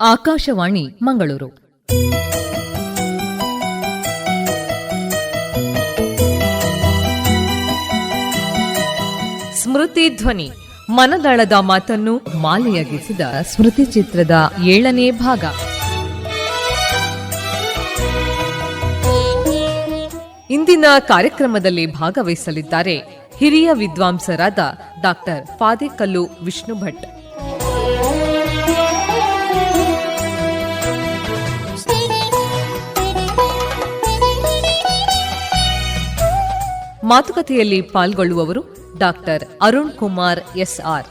ಆಕಾಶವಾಣಿ ಮಂಗಳೂರು. ಸ್ಮೃತಿ ಧ್ವನಿ, ಮನದಾಳದ ಮಾತನ್ನು ಮಾಲೆಯಾಗಿಸಿದ ಸ್ಮೃತಿ ಚಿತ್ರದ ಏಳನೇ ಭಾಗ. ಇಂದಿನ ಕಾರ್ಯಕ್ರಮದಲ್ಲಿ ಭಾಗವಹಿಸಲಿದ್ದಾರೆ ಹಿರಿಯ ವಿದ್ವಾಂಸರಾದ ಡಾಕ್ಟರ್ ಫಾದೆಕಲ್ಲು ವಿಷ್ಣು ಭಟ್ ಮಾತುಕತೆಯಲ್ಲಿ ಪಾಲ್ಗೊಳ್ಳುವವರು doctor Arun Kumar SR.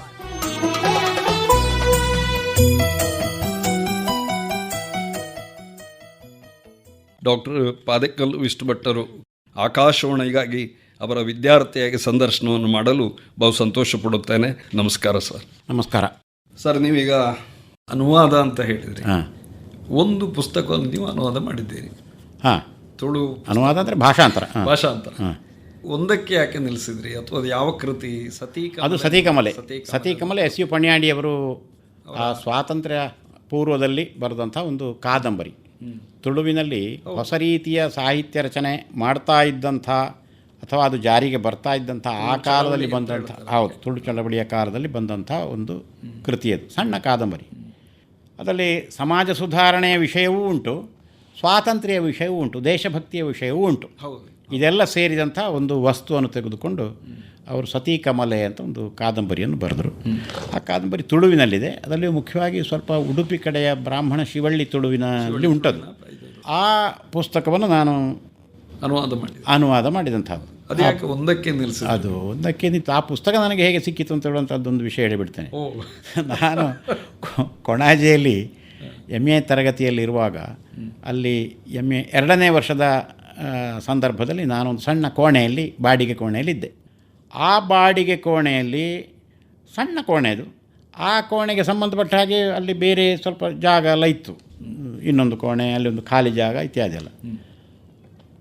Doctor Padekal Vishnu ಭಟ್ಟರು ಆಕಾಶವಾಣಿಗಾಗಿ ಅವರ ವಿದ್ಯಾರ್ಥಿಯಾಗಿ ಸಂದರ್ಶನವನ್ನು ಮಾಡಲು ಬಹು ಸಂತೋಷ ಪಡುತ್ತೇನೆ. ನಮಸ್ಕಾರ ಸರ್. ನಮಸ್ಕಾರ. ಸರ್ ನೀವೀಗ ಅನುವಾದ ಅಂತ ಹೇಳಿದ್ರಿ. ಹಾಂ. ಒಂದು ಪುಸ್ತಕವನ್ನು ನೀವು ಅನುವಾದ ಮಾಡಿದ್ದೀರಿ. ಹಾಂ. ತುಳು ಅನುವಾದ ಅಂದರೆ ಭಾಷಾಂತರ. ಹಾಂ. ಭಾಷಾಂತರ. ಒಂದಕ್ಕೆ ಯಾಕೆ ನಿಲ್ಲಿಸಿದ್ರಿ ಅಥವಾ ಅದು ಯಾವ ಕೃತಿ? ಸತಿ ಅದು ಸತೀಕಮಲೆ. ಸತೀಕಮಲೆ ಎಸ್ ಯು ಪಣ್ಯಾಂಡಿಯವರು ಆ ಸ್ವಾತಂತ್ರ್ಯ ಪೂರ್ವದಲ್ಲಿ ಬರೆದಂಥ ಒಂದು ಕಾದಂಬರಿ. ತುಳುವಿನಲ್ಲಿ ಹೊಸ ರೀತಿಯ ಸಾಹಿತ್ಯ ರಚನೆ ಮಾಡ್ತಾ ಇದ್ದಂಥ ಅಥವಾ ಅದು ಜಾರಿಗೆ ಬರ್ತಾ ಇದ್ದಂಥ ಆ ಕಾಲದಲ್ಲಿ ಬಂದಂಥ ಹೌದು ತುಳು ಚಳವಳಿಯ ಕಾಲದಲ್ಲಿ ಬಂದಂಥ ಒಂದು ಕೃತಿ ಅದು ಸಣ್ಣ ಕಾದಂಬರಿ. ಅದರಲ್ಲಿ ಸಮಾಜ ಸುಧಾರಣೆಯ ವಿಷಯವೂ ಉಂಟು ಸ್ವಾತಂತ್ರ್ಯ ವಿಷಯವೂ ಉಂಟು ದೇಶಭಕ್ತಿಯ ವಿಷಯವೂ ಉಂಟು. ಹೌದು. ಇದೆಲ್ಲ ಸೇರಿದಂಥ ಒಂದು ವಸ್ತುವನ್ನು ತೆಗೆದುಕೊಂಡು ಅವರು ಸತಿ ಕಮಲೆ ಅಂತ ಒಂದು ಕಾದಂಬರಿಯನ್ನು ಬರೆದರು. ಆ ಕಾದಂಬರಿ ತುಳುವಿನಲ್ಲಿದೆ. ಅದರಲ್ಲಿ ಮುಖ್ಯವಾಗಿ ಸ್ವಲ್ಪ ಉಡುಪಿ ಕಡೆಯ ಬ್ರಾಹ್ಮಣ ಶಿವಳ್ಳಿ ತುಳುವಿನಲ್ಲಿ ಉಂಟದು. ಆ ಪುಸ್ತಕವನ್ನು ನಾನು ಅನುವಾದ ಮಾಡಿ ಅನುವಾದ ಮಾಡಿದಂಥದ್ದು. ಅದು ಯಾಕೆ ಒಂದಕ್ಕೆ ನಿಲ್ಲಿಸ ಅದು ಒಂದಕ್ಕೆ ನಿಂತು ಆ ಪುಸ್ತಕ ನನಗೆ ಹೇಗೆ ಸಿಕ್ಕಿತು ಅಂತ ಹೇಳುವಂಥದ್ದೊಂದು ವಿಷಯ ಹೇಳಿಬಿಡ್ತೇನೆ. ನಾನು ಕೊಣಾಜೆಯಲ್ಲಿ ಎಂ ಎ ತರಗತಿಯಲ್ಲಿರುವಾಗ ಅಲ್ಲಿ ಎಂ ಎ ಎರಡನೇ ವರ್ಷದ ಸಂದರ್ಭದಲ್ಲಿ ನಾನೊಂದು ಸಣ್ಣ ಕೋಣೆಯಲ್ಲಿ ಬಾಡಿಗೆ ಕೋಣೆಯಲ್ಲಿದ್ದೆ. ಆ ಬಾಡಿಗೆ ಕೋಣೆಯಲ್ಲಿ ಸಣ್ಣ ಕೋಣೆ ಅದು. ಆ ಕೋಣೆಗೆ ಸಂಬಂಧಪಟ್ಟ ಹಾಗೆ ಅಲ್ಲಿ ಬೇರೆ ಸ್ವಲ್ಪ ಜಾಗ ಎಲ್ಲ ಇತ್ತು. ಇನ್ನೊಂದು ಕೋಣೆ ಅಲ್ಲಿ ಒಂದು ಖಾಲಿ ಜಾಗ ಇತ್ಯಾದಿ ಎಲ್ಲ.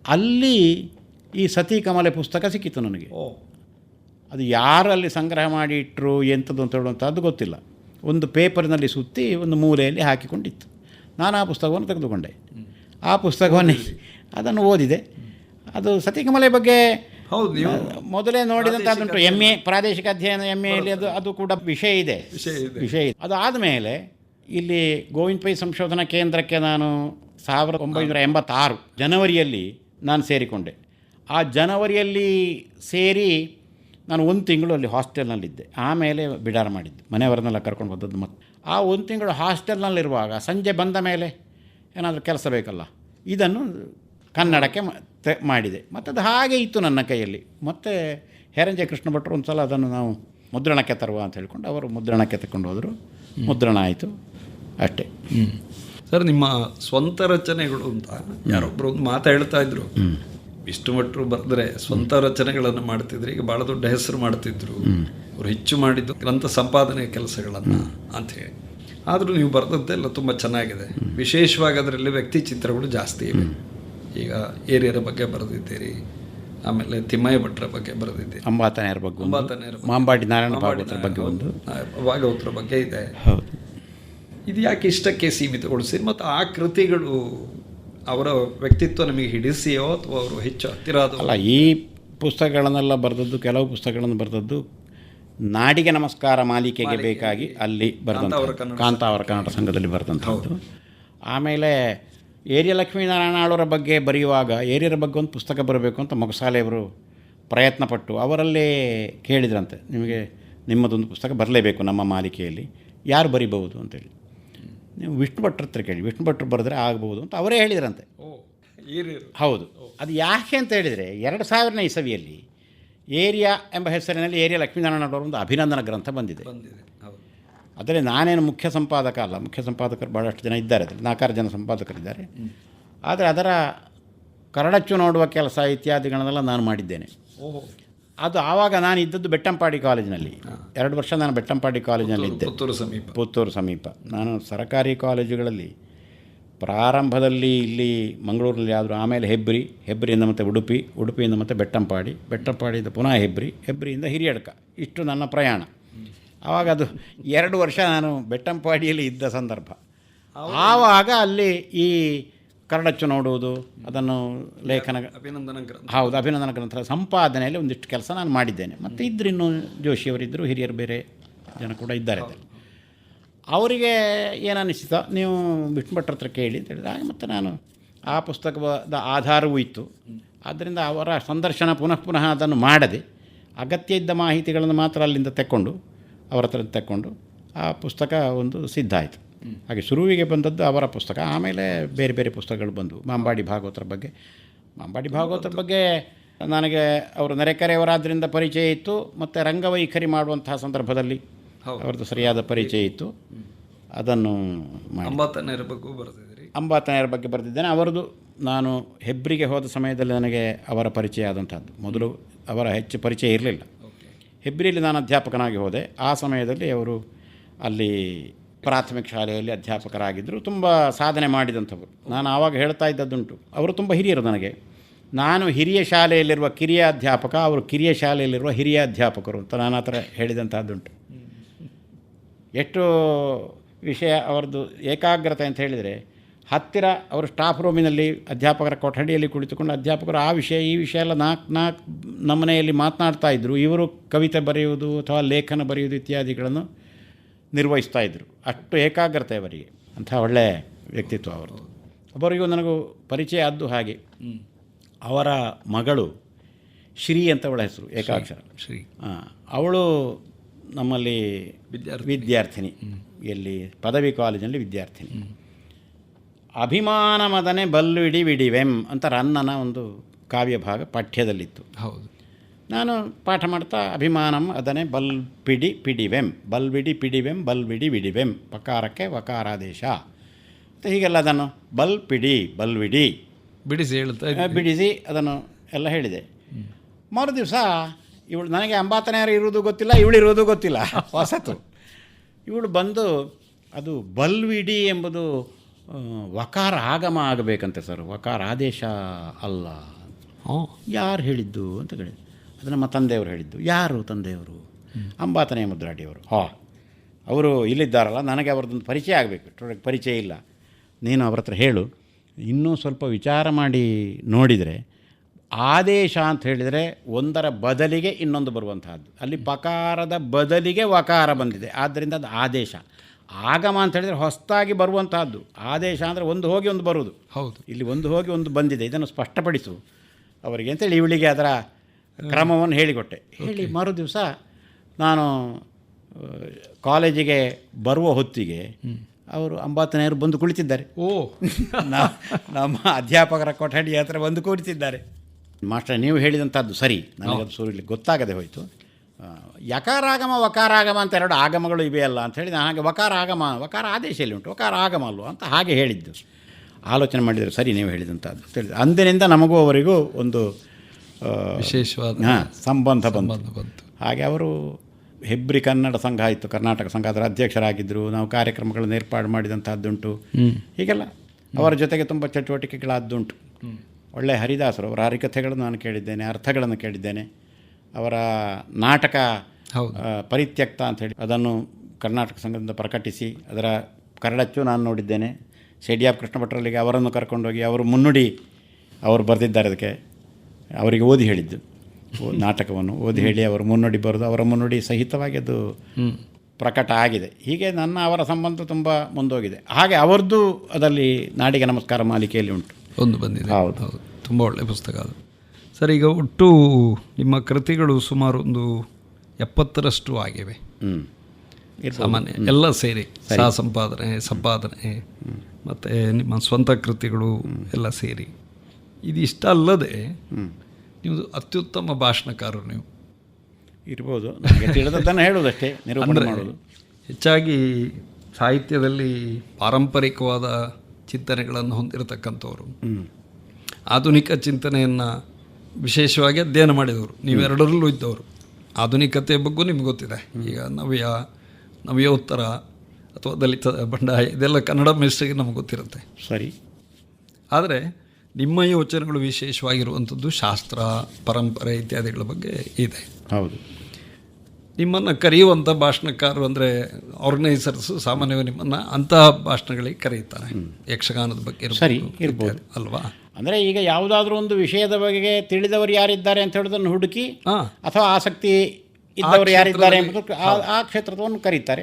ಅಲ್ಲಿ ಈ ಸತಿ ಕಮಲೆ ಪುಸ್ತಕ ಸಿಕ್ಕಿತ್ತು ನನಗೆ. ಓ. ಅದು ಯಾರು ಅಲ್ಲಿ ಸಂಗ್ರಹ ಮಾಡಿ ಇಟ್ಟರು ಎಂಥದ್ದು ಅಂತ ಹೇಳುವಂಥದ್ದು ಗೊತ್ತಿಲ್ಲ. ಒಂದು ಪೇಪರ್ನಲ್ಲಿ ಸುತ್ತಿ ಒಂದು ಮೂಲೆಯಲ್ಲಿ ಹಾಕಿಕೊಂಡಿತ್ತು. ನಾನು ಆ ಪುಸ್ತಕವನ್ನು ತೆಗೆದುಕೊಂಡೆ. ಆ ಪುಸ್ತಕವನ್ನು ಅದನ್ನು ಓದಿದೆ. ಅದು ಸತಿಕಮಲೆ ಬಗ್ಗೆ ಹೌದು ಮೊದಲೇ ಮೊದಲೇ ನೋಡಿದಂಥದ್ದುಂಟು ಎಂ ಎ ಪ್ರಾದೇಶಿಕ ಅಧ್ಯಯನ ಎಂ ಎಲ್ಲಿ ಅದು ಅದು ಕೂಡ ವಿಷಯ ಇದೆ. ವಿಷಯ ಇದೆ. ವಿಷಯ ಇದೆ. ಅದು ಆದಮೇಲೆ ಇಲ್ಲಿ ಗೋವಿಂದ ಪೈ ಸಂಶೋಧನಾ ಕೇಂದ್ರಕ್ಕೆ ನಾನು ಸಾವಿರದ ಒಂಬೈನೂರ ಎಂಬತ್ತಾರು ಜನವರಿಯಲ್ಲಿ ನಾನು ಸೇರಿಕೊಂಡೆ. ಆ ಜನವರಿಯಲ್ಲಿ ಸೇರಿ ನಾನು ಒಂದು ತಿಂಗಳು ಅಲ್ಲಿ ಹಾಸ್ಟೆಲ್ನಲ್ಲಿದ್ದೆ. ಆಮೇಲೆ ಬಿಡಾರ ಮಾಡಿದ್ದೆ. ಮನೆಯವರನ್ನೆಲ್ಲ ಕರ್ಕೊಂಡು ಬಂದದ್ದು ಮತ್ತೆ. ಆ ಒಂದು ತಿಂಗಳು ಹಾಸ್ಟೆಲ್ನಲ್ಲಿರುವಾಗ ಸಂಜೆ ಬಂದ ಮೇಲೆ ಏನಾದರೂ ಕೆಲಸ ಬೇಕಲ್ಲ. ಇದನ್ನು ಕನ್ನಡಕ್ಕೆ ಮಾಡಿದೆ. ಮತ್ತು ಅದು ಹಾಗೆ ಇತ್ತು ನನ್ನ ಕೈಯಲ್ಲಿ. ಮತ್ತು ಹೇರಂಜೆ ಕೃಷ್ಣ ಭಟ್ರು ಒಂದು ಸಲ ಅದನ್ನು ನಾವು ಮುದ್ರಣಕ್ಕೆ ತರುವ ಅಂತ ಹೇಳ್ಕೊಂಡು ಅವರು ಮುದ್ರಣಕ್ಕೆ ತಗೊಂಡು ಹೋದರು. ಮುದ್ರಣ ಆಯಿತು. ಅಷ್ಟೇ. ಸರ್ ನಿಮ್ಮ ಸ್ವಂತ ರಚನೆಗಳು ಅಂತ ಯಾರೊಬ್ಬರು ಒಂದು ಮಾತಾ ಹೇಳ್ತಾ ಇದ್ರು. ಇಷ್ಟು ಭಟ್ರು ಬರೆದ್ರೆ ಸ್ವಂತ ರಚನೆಗಳನ್ನು ಮಾಡ್ತಿದ್ರು ಈಗ ಭಾಳ ದೊಡ್ಡ ಹೆಸರು ಮಾಡ್ತಿದ್ರು. ಅವರು ಹೆಚ್ಚು ಮಾಡಿದ್ದು ಗ್ರಂಥ ಸಂಪಾದನೆ ಕೆಲಸಗಳನ್ನು ಅಂತ ಹೇಳಿ. ಆದರೂ ನೀವು ಬರೆದದ್ದೆಲ್ಲ ತುಂಬ ಚೆನ್ನಾಗಿದೆ. ವಿಶೇಷವಾಗಿ ಅದರಲ್ಲಿ ವ್ಯಕ್ತಿ ಚಿತ್ರಗಳು ಜಾಸ್ತಿ ಇವೆ. ಈಗ ಏರಿಯರ ಬಗ್ಗೆ ಬರೆದಿದ್ದೀರಿ ಆಮೇಲೆ ತಿಮ್ಮಯ್ಯ ಭಟ್ರ ಬಗ್ಗೆ ಬರೆದಿದ್ದೀರಿ. ಅಂಬಾತನೆಯರ ಬಗ್ಗೆ ಅಂಬಾತನೆಯರ ಮಾಂಬಾಡಿ ನಾರಾಯಣ ಭಾಗವತರ ಬಗ್ಗೆ ಒಂದು. ಭಾಗವತರ ಬಗ್ಗೆ ಇದೆ. ಹೌದು. ಇದು ಯಾಕೆ ಇಷ್ಟಕ್ಕೆ ಸೀಮಿತಗೊಳಿಸಿ ಮತ್ತು ಆ ಕೃತಿಗಳು ಅವರ ವ್ಯಕ್ತಿತ್ವ ನಮಗೆ ಹಿಡಿಸಿಯೋ ಅಥವಾ ಅವರು ಹೆಚ್ಚು ಹತ್ತಿರ ಅಲ್ಲ ಈ ಪುಸ್ತಕಗಳನ್ನೆಲ್ಲ ಬರೆದದ್ದು ಕೆಲವು ಪುಸ್ತಕಗಳನ್ನು ಬರೆದದ್ದು ನಾಡಿಗೆ ನಮಸ್ಕಾರ ಮಾಲಿಕೆಗೆ ಬೇಕಾಗಿ ಅಲ್ಲಿ ಬರೆದಂಥ ಕಾಂತಾವರ ಕನ್ನಡ ಸಂಘದಲ್ಲಿ. ಬರೆದಂಥದ್ದು. ಆಮೇಲೆ ಏರಿಯ ಲಕ್ಷ್ಮೀನಾರಾಯಣ ಅವರ ಬಗ್ಗೆ ಬರೆಯುವಾಗ ಏರಿಯರ ಬಗ್ಗೆ ಒಂದು ಪುಸ್ತಕ ಬರಬೇಕು ಅಂತ ಮೊಗಸಾಲೆಯವರು ಪ್ರಯತ್ನಪಟ್ಟು ಅವರಲ್ಲೇ ಕೇಳಿದ್ರಂತೆ. ನಿಮಗೆ ನಿಮ್ಮದೊಂದು ಪುಸ್ತಕ ಬರಲೇಬೇಕು ನಮ್ಮ ಮಾಲಿಕೆಯಲ್ಲಿ. ಯಾರು ಬರಿಬಹುದು ಅಂತೇಳಿ ನೀವು ವಿಷ್ಣು ಭಟ್ರ ಹತ್ರ ಕೇಳಿ. ವಿಷ್ಣು ಭಟ್ರು ಬರೆದ್ರೆ ಆಗ್ಬೋದು ಅಂತ ಅವರೇ ಹೇಳಿದ್ರಂತೆ. ಹೌದು. ಅದು ಯಾಕೆ ಅಂತ ಹೇಳಿದರೆ ಎರಡು ಸಾವಿರನೇ ಇಸವಿಯಲ್ಲಿ ಏರಿಯಾ ಎಂಬ ಹೆಸರಿನಲ್ಲಿ ಏರಿಯಾ ಲಕ್ಷ್ಮೀನಾರಾಯಣ ಅವರ ಒಂದು ಅಭಿನಂದನ ಗ್ರಂಥ ಬಂದಿದೆ. ಬಂದಿದೆ. ಅದರಲ್ಲಿ ನಾನೇನು ಮುಖ್ಯ ಸಂಪಾದಕ ಅಲ್ಲ. ಮುಖ್ಯ ಸಂಪಾದಕರು ಭಾಳಷ್ಟು ಜನ ಇದ್ದಾರೆ ಅದರಲ್ಲಿ. ನಾಲ್ಕಾರು ಜನ ಸಂಪಾದಕರಿದ್ದಾರೆ. ಆದರೆ ಅದರ ಕರಡಚ್ಚು ನೋಡುವ ಕೆಲಸ ಇತ್ಯಾದಿಗಳನ್ನೆಲ್ಲ ನಾನು ಮಾಡಿದ್ದೇನೆ. ಓಹೋ. ಅದು ಆವಾಗ ನಾನು ಇದ್ದದ್ದು ಬೆಟ್ಟಂಪಾಡಿ ಕಾಲೇಜಿನಲ್ಲಿ. ಎರಡು ವರ್ಷ ನಾನು ಬೆಟ್ಟಂಪಾಡಿ ಕಾಲೇಜಿನಲ್ಲಿ ಇದ್ದೆ. ಪುತ್ತೂರು ಸಮೀಪ. ಪುತ್ತೂರು ಸಮೀಪ. ನಾನು ಸರ್ಕಾರಿ ಕಾಲೇಜುಗಳಲ್ಲಿ ಪ್ರಾರಂಭದಲ್ಲಿ ಇಲ್ಲಿ ಮಂಗಳೂರಲ್ಲಿ ಆದರೂ ಆಮೇಲೆ ಹೆಬ್ರಿ ಹೆಬ್ರಿಯಿಂದ ಮತ್ತು ಉಡುಪಿ ಉಡುಪಿಯಿಂದ ಮತ್ತು ಬೆಟ್ಟಂಪಾಡಿ ಬೆಟ್ಟಂಪಾಡಿಯಿಂದ ಪುನಃ ಹೆಬ್ರಿ ಹೆಬ್ರಿಯಿಂದ ಹಿರಿಯಡ್ಕ. ಇಷ್ಟು ನನ್ನ ಪ್ರಯಾಣ. ಆವಾಗ ಅದು ಎರಡು ವರ್ಷ ನಾನು ಬೆಟ್ಟಂಪಾಡಿಯಲ್ಲಿ ಇದ್ದ ಸಂದರ್ಭ. ಆವಾಗ ಅಲ್ಲಿ ಈ ಕರಡಚ್ಚು ನೋಡುವುದು ಅದನ್ನು ಲೇಖನ ಅಭಿನಂದನ ಗ್ರಂಥ. ಹೌದು ಅಭಿನಂದನ ಗ್ರಂಥ ಸಂಪಾದನೆಯಲ್ಲಿ ಒಂದಿಷ್ಟು ಕೆಲಸ ನಾನು ಮಾಡಿದ್ದೇನೆ. ಮತ್ತು ಇದ್ರು ಇನ್ನೂ ಜೋಶಿಯವರಿದ್ದರು ಹಿರಿಯರು ಬೇರೆ ಜನ ಕೂಡ ಇದ್ದಾರೆ ಅವರಿಗೆ ಏನು ನೀವು ಬಿಟ್ಭಟ್ರ ಹತ್ರ ಕೇಳಿ ಅಂತ ಹೇಳಿದಾಗ ಮತ್ತು ನಾನು ಆ ಪುಸ್ತಕದ ಆಧಾರವೂ ಇತ್ತು. ಆದ್ದರಿಂದ ಅವರ ಸಂದರ್ಶನ ಪುನಃ ಪುನಃ ಅದನ್ನು ಮಾಡದೆ ಅಗತ್ಯ ಇದ್ದ ಮಾಹಿತಿಗಳನ್ನು ಮಾತ್ರ ಅಲ್ಲಿಂದ ತೆಕ್ಕೊಂಡು ಅವರ ಹತ್ರ ತಗೊಂಡು ಆ ಪುಸ್ತಕ ಒಂದು ಸಿದ್ಧ ಆಯಿತು. ಹಾಗೆ ಶುರುವಿಗೆ ಬಂದದ್ದು ಅವರ ಪುಸ್ತಕ ಆಮೇಲೆ ಬೇರೆ ಬೇರೆ ಪುಸ್ತಕಗಳು ಬಂದವು. ಮಾಂಬಾಡಿ ಭಾಗವತರ ಬಗ್ಗೆ. ಮಾಂಬಾಡಿ ಭಾಗವತರ ಬಗ್ಗೆ ನನಗೆ ಅವರು ನೆರೆಕರೆಯವರಾದ್ದರಿಂದ ಪರಿಚಯ ಇತ್ತು ಮತ್ತು ರಂಗವೈಖರಿ ಮಾಡುವಂತಹ ಸಂದರ್ಭದಲ್ಲಿ ಅವ್ರದ್ದು ಸರಿಯಾದ ಪರಿಚಯ ಇತ್ತು. ಅದನ್ನು ಅಂಬಾತನೇರ ಬಗ್ಗೆ ಬರೆದಿದ್ದೀರಿ ಅಂಬಾತನೆಯರ ಬಗ್ಗೆ ಬರೆದಿದ್ದೇನೆ ಅವರದು ನಾನು ಹೆಬ್ರಿಗೆ ಹೋದ ಸಮಯದಲ್ಲಿ ನನಗೆ ಅವರ ಪರಿಚಯ ಆದಂಥದ್ದು. ಮೊದಲು ಅವರ ಹೆಚ್ಚು ಪರಿಚಯ ಇರಲಿಲ್ಲ. ಹೆಬ್ರಿಯಲ್ಲಿ ನಾನು ಅಧ್ಯಾಪಕನಾಗಿ ಹೋದೆ. ಆ ಸಮಯದಲ್ಲಿ ಅವರು ಅಲ್ಲಿ ಪ್ರಾಥಮಿಕ ಶಾಲೆಯಲ್ಲಿ ಅಧ್ಯಾಪಕರಾಗಿದ್ದರು. ತುಂಬ ಸಾಧನೆ ಮಾಡಿದಂಥವ್ರು. ನಾನು ಆವಾಗ ಹೇಳ್ತಾ ಇದ್ದದ್ದುಂಟು. ಅವರು ತುಂಬ ಹಿರಿಯರು ನನಗೆ. ನಾನು ಹಿರಿಯ ಶಾಲೆಯಲ್ಲಿರುವ ಕಿರಿಯ ಅಧ್ಯಾಪಕ, ಅವರು ಕಿರಿಯ ಶಾಲೆಯಲ್ಲಿರುವ ಹಿರಿಯ ಅಧ್ಯಾಪಕರು ಅಂತ ನಾನು ಆ ಥರ ಹೇಳಿದಂಥದ್ದುಂಟು. ಎಷ್ಟು ವಿಷಯ ಅವರದ್ದು ಏಕಾಗ್ರತೆ ಅಂತ ಹೇಳಿದರೆ ಹತ್ತಿರ ಅವರು ಸ್ಟಾಫ್ ರೂಮಿನಲ್ಲಿ ಅಧ್ಯಾಪಕರ ಕೊಠಡಿಯಲ್ಲಿ ಕುಳಿತುಕೊಂಡು ಅಧ್ಯಾಪಕರು ಆ ವಿಷಯ ಈ ವಿಷಯ ಎಲ್ಲ ನಾಲ್ಕು ನಾಲ್ಕು ನಮ್ಮನೆಯಲ್ಲಿ ಮಾತನಾಡ್ತಾ ಇದ್ದರು ಇವರು ಕವಿತೆ ಬರೆಯುವುದು ಅಥವಾ ಲೇಖನ ಬರೆಯುವುದು ಇತ್ಯಾದಿಗಳನ್ನು ನಿರ್ವಹಿಸ್ತಾ ಇದ್ದರು ಅಷ್ಟು ಏಕಾಗ್ರತೆ ಅವರಿಗೆ. ಅಂಥ ಒಳ್ಳೆಯ ವ್ಯಕ್ತಿತ್ವ ಅವರದು ಒಬ್ಬರಿಗೂ ನನಗೂ ಪರಿಚಯ ಆದ್ದು ಹಾಗೆ. ಅವರ ಮಗಳು ಶ್ರೀ ಅಂತ ಅವಳ ಹೆಸರು ಏಕಾಕ್ಷರ. ಶ್ರೀ. ಹಾಂ ಅವಳು ನಮ್ಮಲ್ಲಿ ವಿದ್ಯಾರ್ಥಿ. ವಿದ್ಯಾರ್ಥಿನಿ. ಎಲ್ಲಿ ಪದವಿ ಕಾಲೇಜಿನಲ್ಲಿ ವಿದ್ಯಾರ್ಥಿನಿ. ಅಭಿಮಾನ ಮದನೆ ಬಲ್ಲುವಿಡಿ ವಿಡಿವೆಂ ಅಂತ ರನ್ನನ ಒಂದು ಕಾವ್ಯ ಭಾಗ ಪಠ್ಯದಲ್ಲಿತ್ತು. ಹೌದು. ನಾನು ಪಾಠ ಮಾಡ್ತಾ ಅಭಿಮಾನಂ ಅದನೆ ಬಲ್ ಪಿಡಿ ಪಿಡಿವೆಂ ಬಲ್ವಿಡಿ ಪಿಡಿವೆಂ ಬಲ್ವಿಡಿ ವಿಡಿವೆಂ ಪಕಾರಕ್ಕೆ ವಕಾರಾದೇಶ. ಮತ್ತು ಹೀಗೆಲ್ಲ ಅದನ್ನು ಬಲ್ ಪಿಡಿ ಬಲ್ವಿಡಿ ಬಿಡಿಸಿ ಹೇಳುತ್ತೆ ಬಿಡಿಸಿ ಅದನ್ನು ಎಲ್ಲ ಹೇಳಿದೆ. ಮರು ದಿವಸ ಇವಳು ನನಗೆ ಅಂಬಾತನೆಯರು ಇರುವುದು ಗೊತ್ತಿಲ್ಲ ಇವಳು ಇರುವುದು ಗೊತ್ತಿಲ್ಲ. ಹೊಸತು. ಇವಳು ಬಂದು ಅದು ಬಲ್ವಿಡಿ ಎಂಬುದು ವಕಾರ ಆಗಮ ಆಗಬೇಕಂತೆ ಸರ್. ವಕಾರ ಆದೇಶ ಅಲ್ಲ. ಯಾರು ಹೇಳಿದ್ದು ಅಂತ ಕೇಳಿದ್ರು ಅದು ನಮ್ಮ ತಂದೆಯವರು ಹೇಳಿದ್ದು. ಯಾರು ತಂದೆಯವರು? ಅಂಬಾತನೇ ಮುದ್ರಾಡಿಯವರು. ಹಾ. ಅವರು ಇಲ್ಲಿದ್ದಾರಲ್ಲ ನನಗೆ ಅವ್ರದ್ದೊಂದು ಪರಿಚಯ ಆಗಬೇಕು. ಪರಿಚಯ ಇಲ್ಲ. ನೀನು ಅವ್ರ ಹತ್ರ ಹೇಳು. ಇನ್ನೂ ಸ್ವಲ್ಪ ವಿಚಾರ ಮಾಡಿ ನೋಡಿದರೆ ಆದೇಶ ಅಂತ ಹೇಳಿದರೆ ಒಂದರ ಬದಲಿಗೆ ಇನ್ನೊಂದು ಬರುವಂತಹದ್ದು. ಅಲ್ಲಿ ಪಕಾರದ ಬದಲಿಗೆ ವಕಾರ ಬಂದಿದೆ. ಆದ್ದರಿಂದ ಅದು ಆದೇಶ. ಆಗಮ ಅಂತ ಹೇಳಿದರೆ ಹೊಸದಾಗಿ ಬರುವಂತಹದ್ದು. ಆದೇಶ ಅಂದರೆ ಒಂದು ಹೋಗಿ ಒಂದು ಬರುವುದು. ಹೌದು. ಇಲ್ಲಿ ಒಂದು ಹೋಗಿ ಒಂದು ಬಂದಿದೆ. ಇದನ್ನು ಸ್ಪಷ್ಟಪಡಿಸು. ಅವರಿಗೆ ಅಂತೇಳಿ ಇವಳಿಗೆ ಅದರ ಕ್ರಮವನ್ನು ಹೇಳಿಕೊಟ್ಟೆ. ಹೇಳಿ ಮರು ದಿವಸ ನಾನು ಕಾಲೇಜಿಗೆ ಬರುವ ಹೊತ್ತಿಗೆ ಅವರು ಅಂಬಾತನೆಯವರು ಬಂದು ಕುಳಿತಿದ್ದಾರೆ. ಓ. ನಮ್ಮ ಅಧ್ಯಾಪಕರ ಕೊಠಡಿ ಹತ್ರ ಬಂದು ಕುಳಿತಿದ್ದಾರೆ ಮಾಸ್ಟರ್ ನೀವು ಹೇಳಿದಂಥದ್ದು ಸರಿ. ನನಗದು ಸುರಿಲಿ ಗೊತ್ತಾಗದೆ ಹೋಯಿತು. ಯಕಾರಾಗಮ ವಕಾರಾಗಮ ಅಂತ ಎರಡು ಆಗಮಗಳು ಇವೆಯಲ್ಲ ಅಂತ ಹೇಳಿ ನಾನು ಹಾಗೆ ವಕಾರ ಆಗಮ ವಕಾರ ಆದೇಶದಲ್ಲಿ ಉಂಟು. ವಕಾರ ಆಗಮ ಅಲ್ವ ಅಂತ ಹಾಗೆ ಹೇಳಿದ್ದು. ಆಲೋಚನೆ ಮಾಡಿದರೆ ಸರಿ ನೀವು ಹೇಳಿದಂಥದ್ದು ಅಂತ ಹೇಳಿದ್ರು ಅಂದಿನಿಂದ ನಮಗೂ ಅವರಿಗೂ ಒಂದು ವಿಶೇಷವಾದ ಹಾ, ಸಂಬಂಧ ಬಂತು. ಬಂತು. ಹಾಗೆ ಅವರು ಹೆಬ್ರಿ ಕನ್ನಡ ಸಂಘ ಇತ್ತು ಕರ್ನಾಟಕ ಸಂಘ ಅದರ ಅಧ್ಯಕ್ಷರಾಗಿದ್ದರು ನಾವು ಕಾರ್ಯಕ್ರಮಗಳನ್ನು ಏರ್ಪಾಡು ಮಾಡಿದಂಥದ್ದುಂಟು ಹೀಗೆಲ್ಲ ಅವರ ಜೊತೆಗೆ ತುಂಬ ಚಟುವಟಿಕೆಗಳಾದ್ದುಂಟು. ಒಳ್ಳೆಯ ಹರಿದಾಸರು. ಅವರ ಹರಿಕಥೆಗಳನ್ನು ನಾನು ಕೇಳಿದ್ದೇನೆ ಅರ್ಥಗಳನ್ನು ಕೇಳಿದ್ದೇನೆ. ಅವರ ನಾಟಕ. ಪರಿತ್ಯಕ್ತ ಅಂತ ಹೇಳಿ ಅದನ್ನು ಕರ್ನಾಟಕ ಸಂಘದಿಂದ ಪ್ರಕಟಿಸಿ ಅದರ ಕರಡಚ್ಚು ನಾನು ನೋಡಿದ್ದೇನೆ. ಶೆಡಿಯಾಪ್ ಕೃಷ್ಣ ಭಟ್ರಲ್ಲಿಗೆ ಅವರನ್ನು ಕರ್ಕೊಂಡೋಗಿ ಅವರು ಮುನ್ನುಡಿ ಅವರು ಬರೆದಿದ್ದಾರೆ ಅದಕ್ಕೆ. ಅವರಿಗೆ ಓದಿ ಹೇಳಿದ್ದು. ನಾಟಕವನ್ನು ಓದಿ ಹೇಳಿ ಅವರು ಮುನ್ನುಡಿ ಬರೆದು ಅವರ ಮುನ್ನುಡಿ ಸಹಿತವಾಗಿ ಅದು ಪ್ರಕಟ ಆಗಿದೆ. ಹೀಗೆ ನನ್ನ ಅವರ ಸಂಬಂಧ ತುಂಬ ಮುಂದೋಗಿದೆ. ಹಾಗೆ ಅವರದ್ದು ಅದರಲ್ಲಿ ನಾಡಿಗೆ ನಮಸ್ಕಾರ ಮಾಲಿಕೆಯಲ್ಲಿ ಉಂಟು. ಒಂದು ಬಂದಿದೆ. ಹೌದು. ಹೌದು. ತುಂಬ ಒಳ್ಳೆಯ ಪುಸ್ತಕ ಅದು. ಸರ್ ಈಗ ಒಟ್ಟು ನಿಮ್ಮ ಕೃತಿಗಳು ಸುಮಾರು ಒಂದು ಎಪ್ಪತ್ತರಷ್ಟು ಆಗಿವೆ. ಸಾಮಾನ್ಯ ಎಲ್ಲ ಸೇರಿ. ಸಹ ಸಂಪಾದನೆ ಸಂಪಾದನೆ ಮತ್ತು ನಿಮ್ಮ ಸ್ವಂತ ಕೃತಿಗಳು ಎಲ್ಲ ಸೇರಿ. ಇದಿಷ್ಟ ಅಲ್ಲದೆ ನೀವು ಅತ್ಯುತ್ತಮ ಭಾಷಣಕಾರರು ನೀವು. ಇರ್ಬೋದು. ತಿಳಿದದ್ದನ್ನು ಹೇಳುವುದಷ್ಟೇ ನಿರೂಪಣೆ ಅಂದರೆ ಮಾಡೋದು. ಹೆಚ್ಚಾಗಿ ಸಾಹಿತ್ಯದಲ್ಲಿ ಪಾರಂಪರಿಕವಾದ ಚಿಂತನೆಗಳನ್ನು ಹೊಂದಿರತಕ್ಕಂಥವ್ರು. ಆಧುನಿಕ ಚಿಂತನೆಯನ್ನು ವಿಶೇಷವಾಗಿ ಅಧ್ಯಯನ ಮಾಡಿದವರು. ನೀವೆರಡರಲ್ಲೂ ಇದ್ದವರು. ಆಧುನಿಕತೆ ಬಗ್ಗೂ ನಿಮ್ಗೆ ಗೊತ್ತಿದೆ. ಈಗ ನವ್ಯ ನವ್ಯ ಉತ್ತರ ಅಥವಾ ದಲಿತ ಬಂಡಾಯ ಇದೆಲ್ಲ ಕನ್ನಡ ಮಿಸ್ಟ್ರಿಗೆ ನಮ್ಗೆ ಗೊತ್ತಿರುತ್ತೆ. ಸರಿ. ಆದರೆ ನಿಮ್ಮ ಯೋಚನೆಗಳು ವಿಶೇಷವಾಗಿರುವಂಥದ್ದು ಶಾಸ್ತ್ರ ಪರಂಪರೆ ಇತ್ಯಾದಿಗಳ ಬಗ್ಗೆ ಇದೆ. ಹೌದು. ನಿಮ್ಮನ್ನು ಕರೆಯುವಂಥ ಭಾಷಣಕಾರರು ಅಂದರೆ ಆರ್ಗನೈಸರ್ಸು ಸಾಮಾನ್ಯವಾಗಿ ನಿಮ್ಮನ್ನು ಅಂತಹ ಭಾಷಣಗಳಿಗೆ ಕರೆಯುತ್ತಾರೆ. ಯಕ್ಷಗಾನದ ಬಗ್ಗೆ ಇರ್ಬೋದು, ಸರಿ, ಇರ್ಬೋದು. ಅಲ್ವಾ? ಅಂದರೆ ಈಗ ಯಾವುದಾದ್ರೂ ಒಂದು ವಿಷಯದ ಬಗ್ಗೆ ತಿಳಿದವರು ಯಾರಿದ್ದಾರೆ ಅಂತ ಹೇಳೋದನ್ನು ಹುಡುಕಿ ಅಥವಾ ಆಸಕ್ತಿ ಇದ್ದವರು ಯಾರಿದ್ದಾರೆ ಆ- ಕ್ಷೇತ್ರದವನ್ನು ಕರೀತಾರೆ.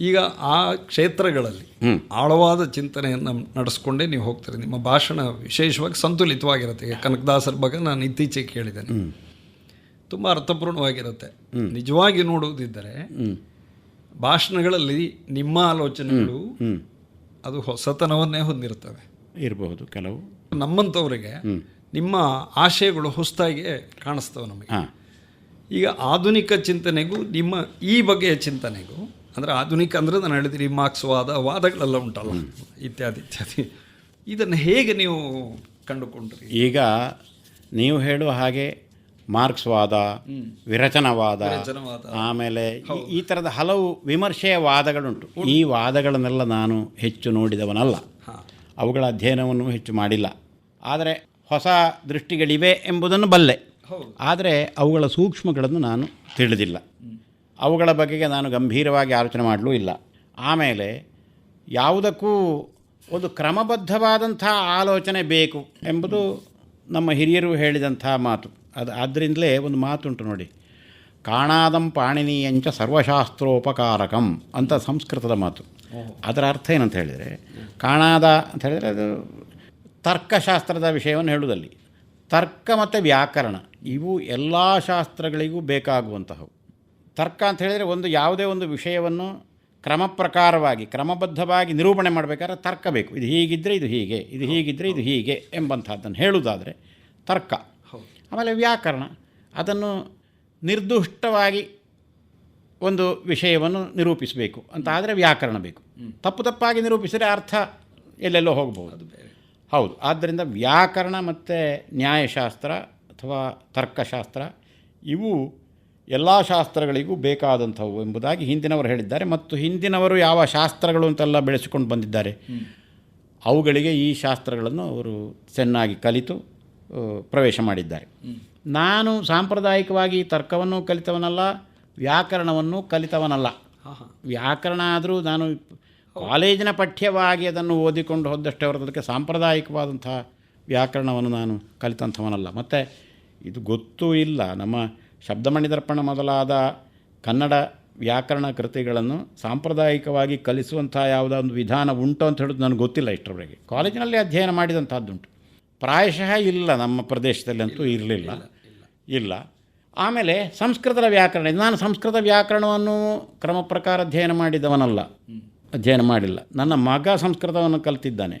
ಈಗ ಆ ಕ್ಷೇತ್ರಗಳಲ್ಲಿ ಆಳವಾದ ಚಿಂತನೆಯನ್ನು ನಡೆಸ್ಕೊಂಡೇ ನೀವು ಹೋಗ್ತೀರಿ. ನಿಮ್ಮ ಭಾಷಣ ವಿಶೇಷವಾಗಿ ಸಂತುಲಿತವಾಗಿರುತ್ತೆ. ಈಗ ಕನಕದಾಸರ ಬಗ್ಗೆ ನಾನು ಇತ್ತೀಚೆಗೆ ಕೇಳಿದ್ದೇನೆ. ತುಂಬ ಅರ್ಥಪೂರ್ಣವಾಗಿರುತ್ತೆ. ನಿಜವಾಗಿ ನೋಡುವುದಿದ್ದರೆ ಭಾಷಣಗಳಲ್ಲಿ ನಿಮ್ಮ ಆಲೋಚನೆಗಳು ಅದು ಹೊಸತನವನ್ನೇ ಹೊಂದಿರ್ತವೆ ಇರಬಹುದು ಕೆಲವು. ನಮ್ಮಂಥವರಿಗೆ ನಿಮ್ಮ ಆಶಯಗಳು ಹೊಸದಾಗಿ ಕಾಣಿಸ್ತವೆ ನಮಗೆ. ಹಾಂ. ಈಗ ಆಧುನಿಕ ಚಿಂತನೆಗೂ ನಿಮ್ಮ ಈ ಬಗೆಯ ಚಿಂತನೆಗೂ ಅಂದರೆ ಆಧುನಿಕ ಅಂದರೆ ನಾನು ಹೇಳಿದ್ರಿ ಮಾರ್ಕ್ಸ್ವಾದ ವಾದಗಳೆಲ್ಲ ಉಂಟಲ್ಲ ಇತ್ಯಾದಿ ಇತ್ಯಾದಿ. ಇದನ್ನು ಹೇಗೆ ನೀವು ಕಂಡುಕೊಂಡ್ರಿ? ಈಗ ನೀವು ಹೇಳುವ ಹಾಗೆ ಮಾರ್ಕ್ಸ್ವಾದ ವಿರಚನವಾದ ವಿರಚನವಾದ. ಆಮೇಲೆ ಈ- ಈ ಥರದ ಹಲವು ವಿಮರ್ಶೆಯ ವಾದಗಳುಂಟು. ಈ ವಾದಗಳನ್ನೆಲ್ಲ ನಾನು ಹೆಚ್ಚು ನೋಡಿದವನಲ್ಲ. ಅವುಗಳ ಅಧ್ಯಯನವನ್ನು ಹೆಚ್ಚು ಮಾಡಿಲ್ಲ. ಆದರೆ ಹೊಸ ದೃಷ್ಟಿಗಳಿವೆ ಎಂಬುದನ್ನು ಬಲ್ಲೆ. ಆದರೆ ಅವುಗಳ ಸೂಕ್ಷ್ಮಗಳನ್ನು ನಾನು ತಿಳಿದಿಲ್ಲ. ಅವುಗಳ ಬಗೆಗೆ ನಾನು ಗಂಭೀರವಾಗಿ ಆಲೋಚನೆ ಮಾಡಲೂ ಇಲ್ಲ. ಆಮೇಲೆ ಯಾವುದಕ್ಕೂ ಒಂದು ಕ್ರಮಬದ್ಧವಾದಂಥ ಆಲೋಚನೆ ಬೇಕು ಎಂಬುದು ನಮ್ಮ ಹಿರಿಯರು ಹೇಳಿದಂಥ ಮಾತು. ಅದು ಆದ್ದರಿಂದಲೇ ಒಂದು ಮಾತುಂಟು ನೋಡಿ. ಕಾಣಾದಂ ಪಾಣಿನೀಯಂಚ ಸರ್ವಶಾಸ್ತ್ರೋಪಕಾರಕಂ ಅಂತ ಸಂಸ್ಕೃತದ ಮಾತು. ಅದರ ಅರ್ಥ ಏನಂತ ಹೇಳಿದರೆ ಕಾಣಾದ ಅಂತ ಹೇಳಿದರೆ ಅದು ತರ್ಕಶಾಸ್ತ್ರದ ವಿಷಯವನ್ನು ಹೇಳುವುದಲ್ಲಿ. ತರ್ಕ ಮತ್ತು ವ್ಯಾಕರಣ ಇವು ಎಲ್ಲ ಶಾಸ್ತ್ರಗಳಿಗೂ ಬೇಕಾಗುವಂತಹವು. ತರ್ಕ ಅಂತ ಹೇಳಿದರೆ ಒಂದು ಯಾವುದೇ ಒಂದು ವಿಷಯವನ್ನು ಕ್ರಮ ಪ್ರಕಾರವಾಗಿ ಕ್ರಮಬದ್ಧವಾಗಿ ನಿರೂಪಣೆ ಮಾಡಬೇಕಾದ್ರೆ ತರ್ಕ ಬೇಕು. ಇದು ಹೀಗಿದ್ದರೆ ಇದು ಹೀಗೆ ಇದು ಹೀಗಿದ್ದರೆ ಇದು ಹೀಗೆ ಎಂಬಂಥದ್ದನ್ನು ಹೇಳುವುದಾದರೆ ತರ್ಕ. ಆಮೇಲೆ ವ್ಯಾಕರಣ ಅದನ್ನು ನಿರ್ದುಷ್ಟವಾಗಿ ಒಂದು ವಿಷಯವನ್ನು ನಿರೂಪಿಸಬೇಕು ಅಂತ ಆದರೆ ವ್ಯಾಕರಣ ಬೇಕು. ತಪ್ಪು ತಪ್ಪಾಗಿ ನಿರೂಪಿಸಿದರೆ ಅರ್ಥ ಎಲ್ಲೆಲ್ಲೋ ಹೋಗಬಹುದು ಹೌದು. ಆದ್ದರಿಂದ ವ್ಯಾಕರಣ ಮತ್ತು ನ್ಯಾಯಶಾಸ್ತ್ರ ಅಥವಾ ತರ್ಕಶಾಸ್ತ್ರ ಇವು ಎಲ್ಲ ಶಾಸ್ತ್ರಗಳಿಗೂ ಬೇಕಾದಂಥವು ಎಂಬುದಾಗಿ ಹಿಂದಿನವರು ಹೇಳಿದ್ದಾರೆ. ಮತ್ತು ಹಿಂದಿನವರು ಯಾವ ಶಾಸ್ತ್ರಗಳು ಅಂತೆಲ್ಲ ಬೆಳೆಸಿಕೊಂಡು ಬಂದಿದ್ದಾರೆ. ಅವುಗಳಿಗೆ ಈ ಶಾಸ್ತ್ರಗಳನ್ನು ಅವರು ಚೆನ್ನಾಗಿ ಕಲಿತು ಪ್ರವೇಶ ಮಾಡಿದ್ದಾರೆ. ನಾನು ಸಾಂಪ್ರದಾಯಿಕವಾಗಿ ತರ್ಕವನ್ನು ಕಲಿತವನಲ್ಲ ವ್ಯಾಕರಣವನ್ನು ಕಲಿತವನಲ್ಲ. ವ್ಯಾಕರಣ ಆದರೂ ನಾನು ಕಾಲೇಜಿನ ಪಠ್ಯವಾಗಿ ಅದನ್ನು ಓದಿಕೊಂಡು ಹೋದಷ್ಟೇ ಹೊರತು ಅದಕ್ಕೆ ಸಾಂಪ್ರದಾಯಿಕವಾದಂಥ ವ್ಯಾಕರಣವನ್ನು ನಾನು ಕಲಿತಂಥವನಲ್ಲ. ಮತ್ತು ಇದು ಗೊತ್ತೂ ಇಲ್ಲ. ನಮ್ಮ ಶಬ್ದಮಣಿ ದರ್ಪಣ ಮೊದಲಾದ ಕನ್ನಡ ವ್ಯಾಕರಣ ಕೃತಿಗಳನ್ನು ಸಾಂಪ್ರದಾಯಿಕವಾಗಿ ಕಲಿಸುವಂಥ ಯಾವುದೋ ಒಂದು ವಿಧಾನ ಉಂಟು ಅಂತ ಹೇಳೋದು ನನಗೆ ಗೊತ್ತಿಲ್ಲ ಇಷ್ಟರವರೆಗೆ. ಕಾಲೇಜಿನಲ್ಲಿ ಅಧ್ಯಯನ ಮಾಡಿದಂಥದ್ದುಂಟು. ಪ್ರಾಯಶಃ ಇಲ್ಲ ನಮ್ಮ ಪ್ರದೇಶದಲ್ಲಂತೂ ಇರಲಿಲ್ಲ. ಇಲ್ಲ ಆಮೇಲೆ ಸಂಸ್ಕೃತದ ವ್ಯಾಕರಣ. ನಾನು ಸಂಸ್ಕೃತ ವ್ಯಾಕರಣವನ್ನು ಕ್ರಮ ಪ್ರಕಾರ ಅಧ್ಯಯನ ಮಾಡಿದವನಲ್ಲ. ಅಧ್ಯಯನ ಮಾಡಿಲ್ಲ. ನನ್ನ ಮಗ ಸಂಸ್ಕೃತವನ್ನು ಕಲಿತಿದ್ದಾನೆ.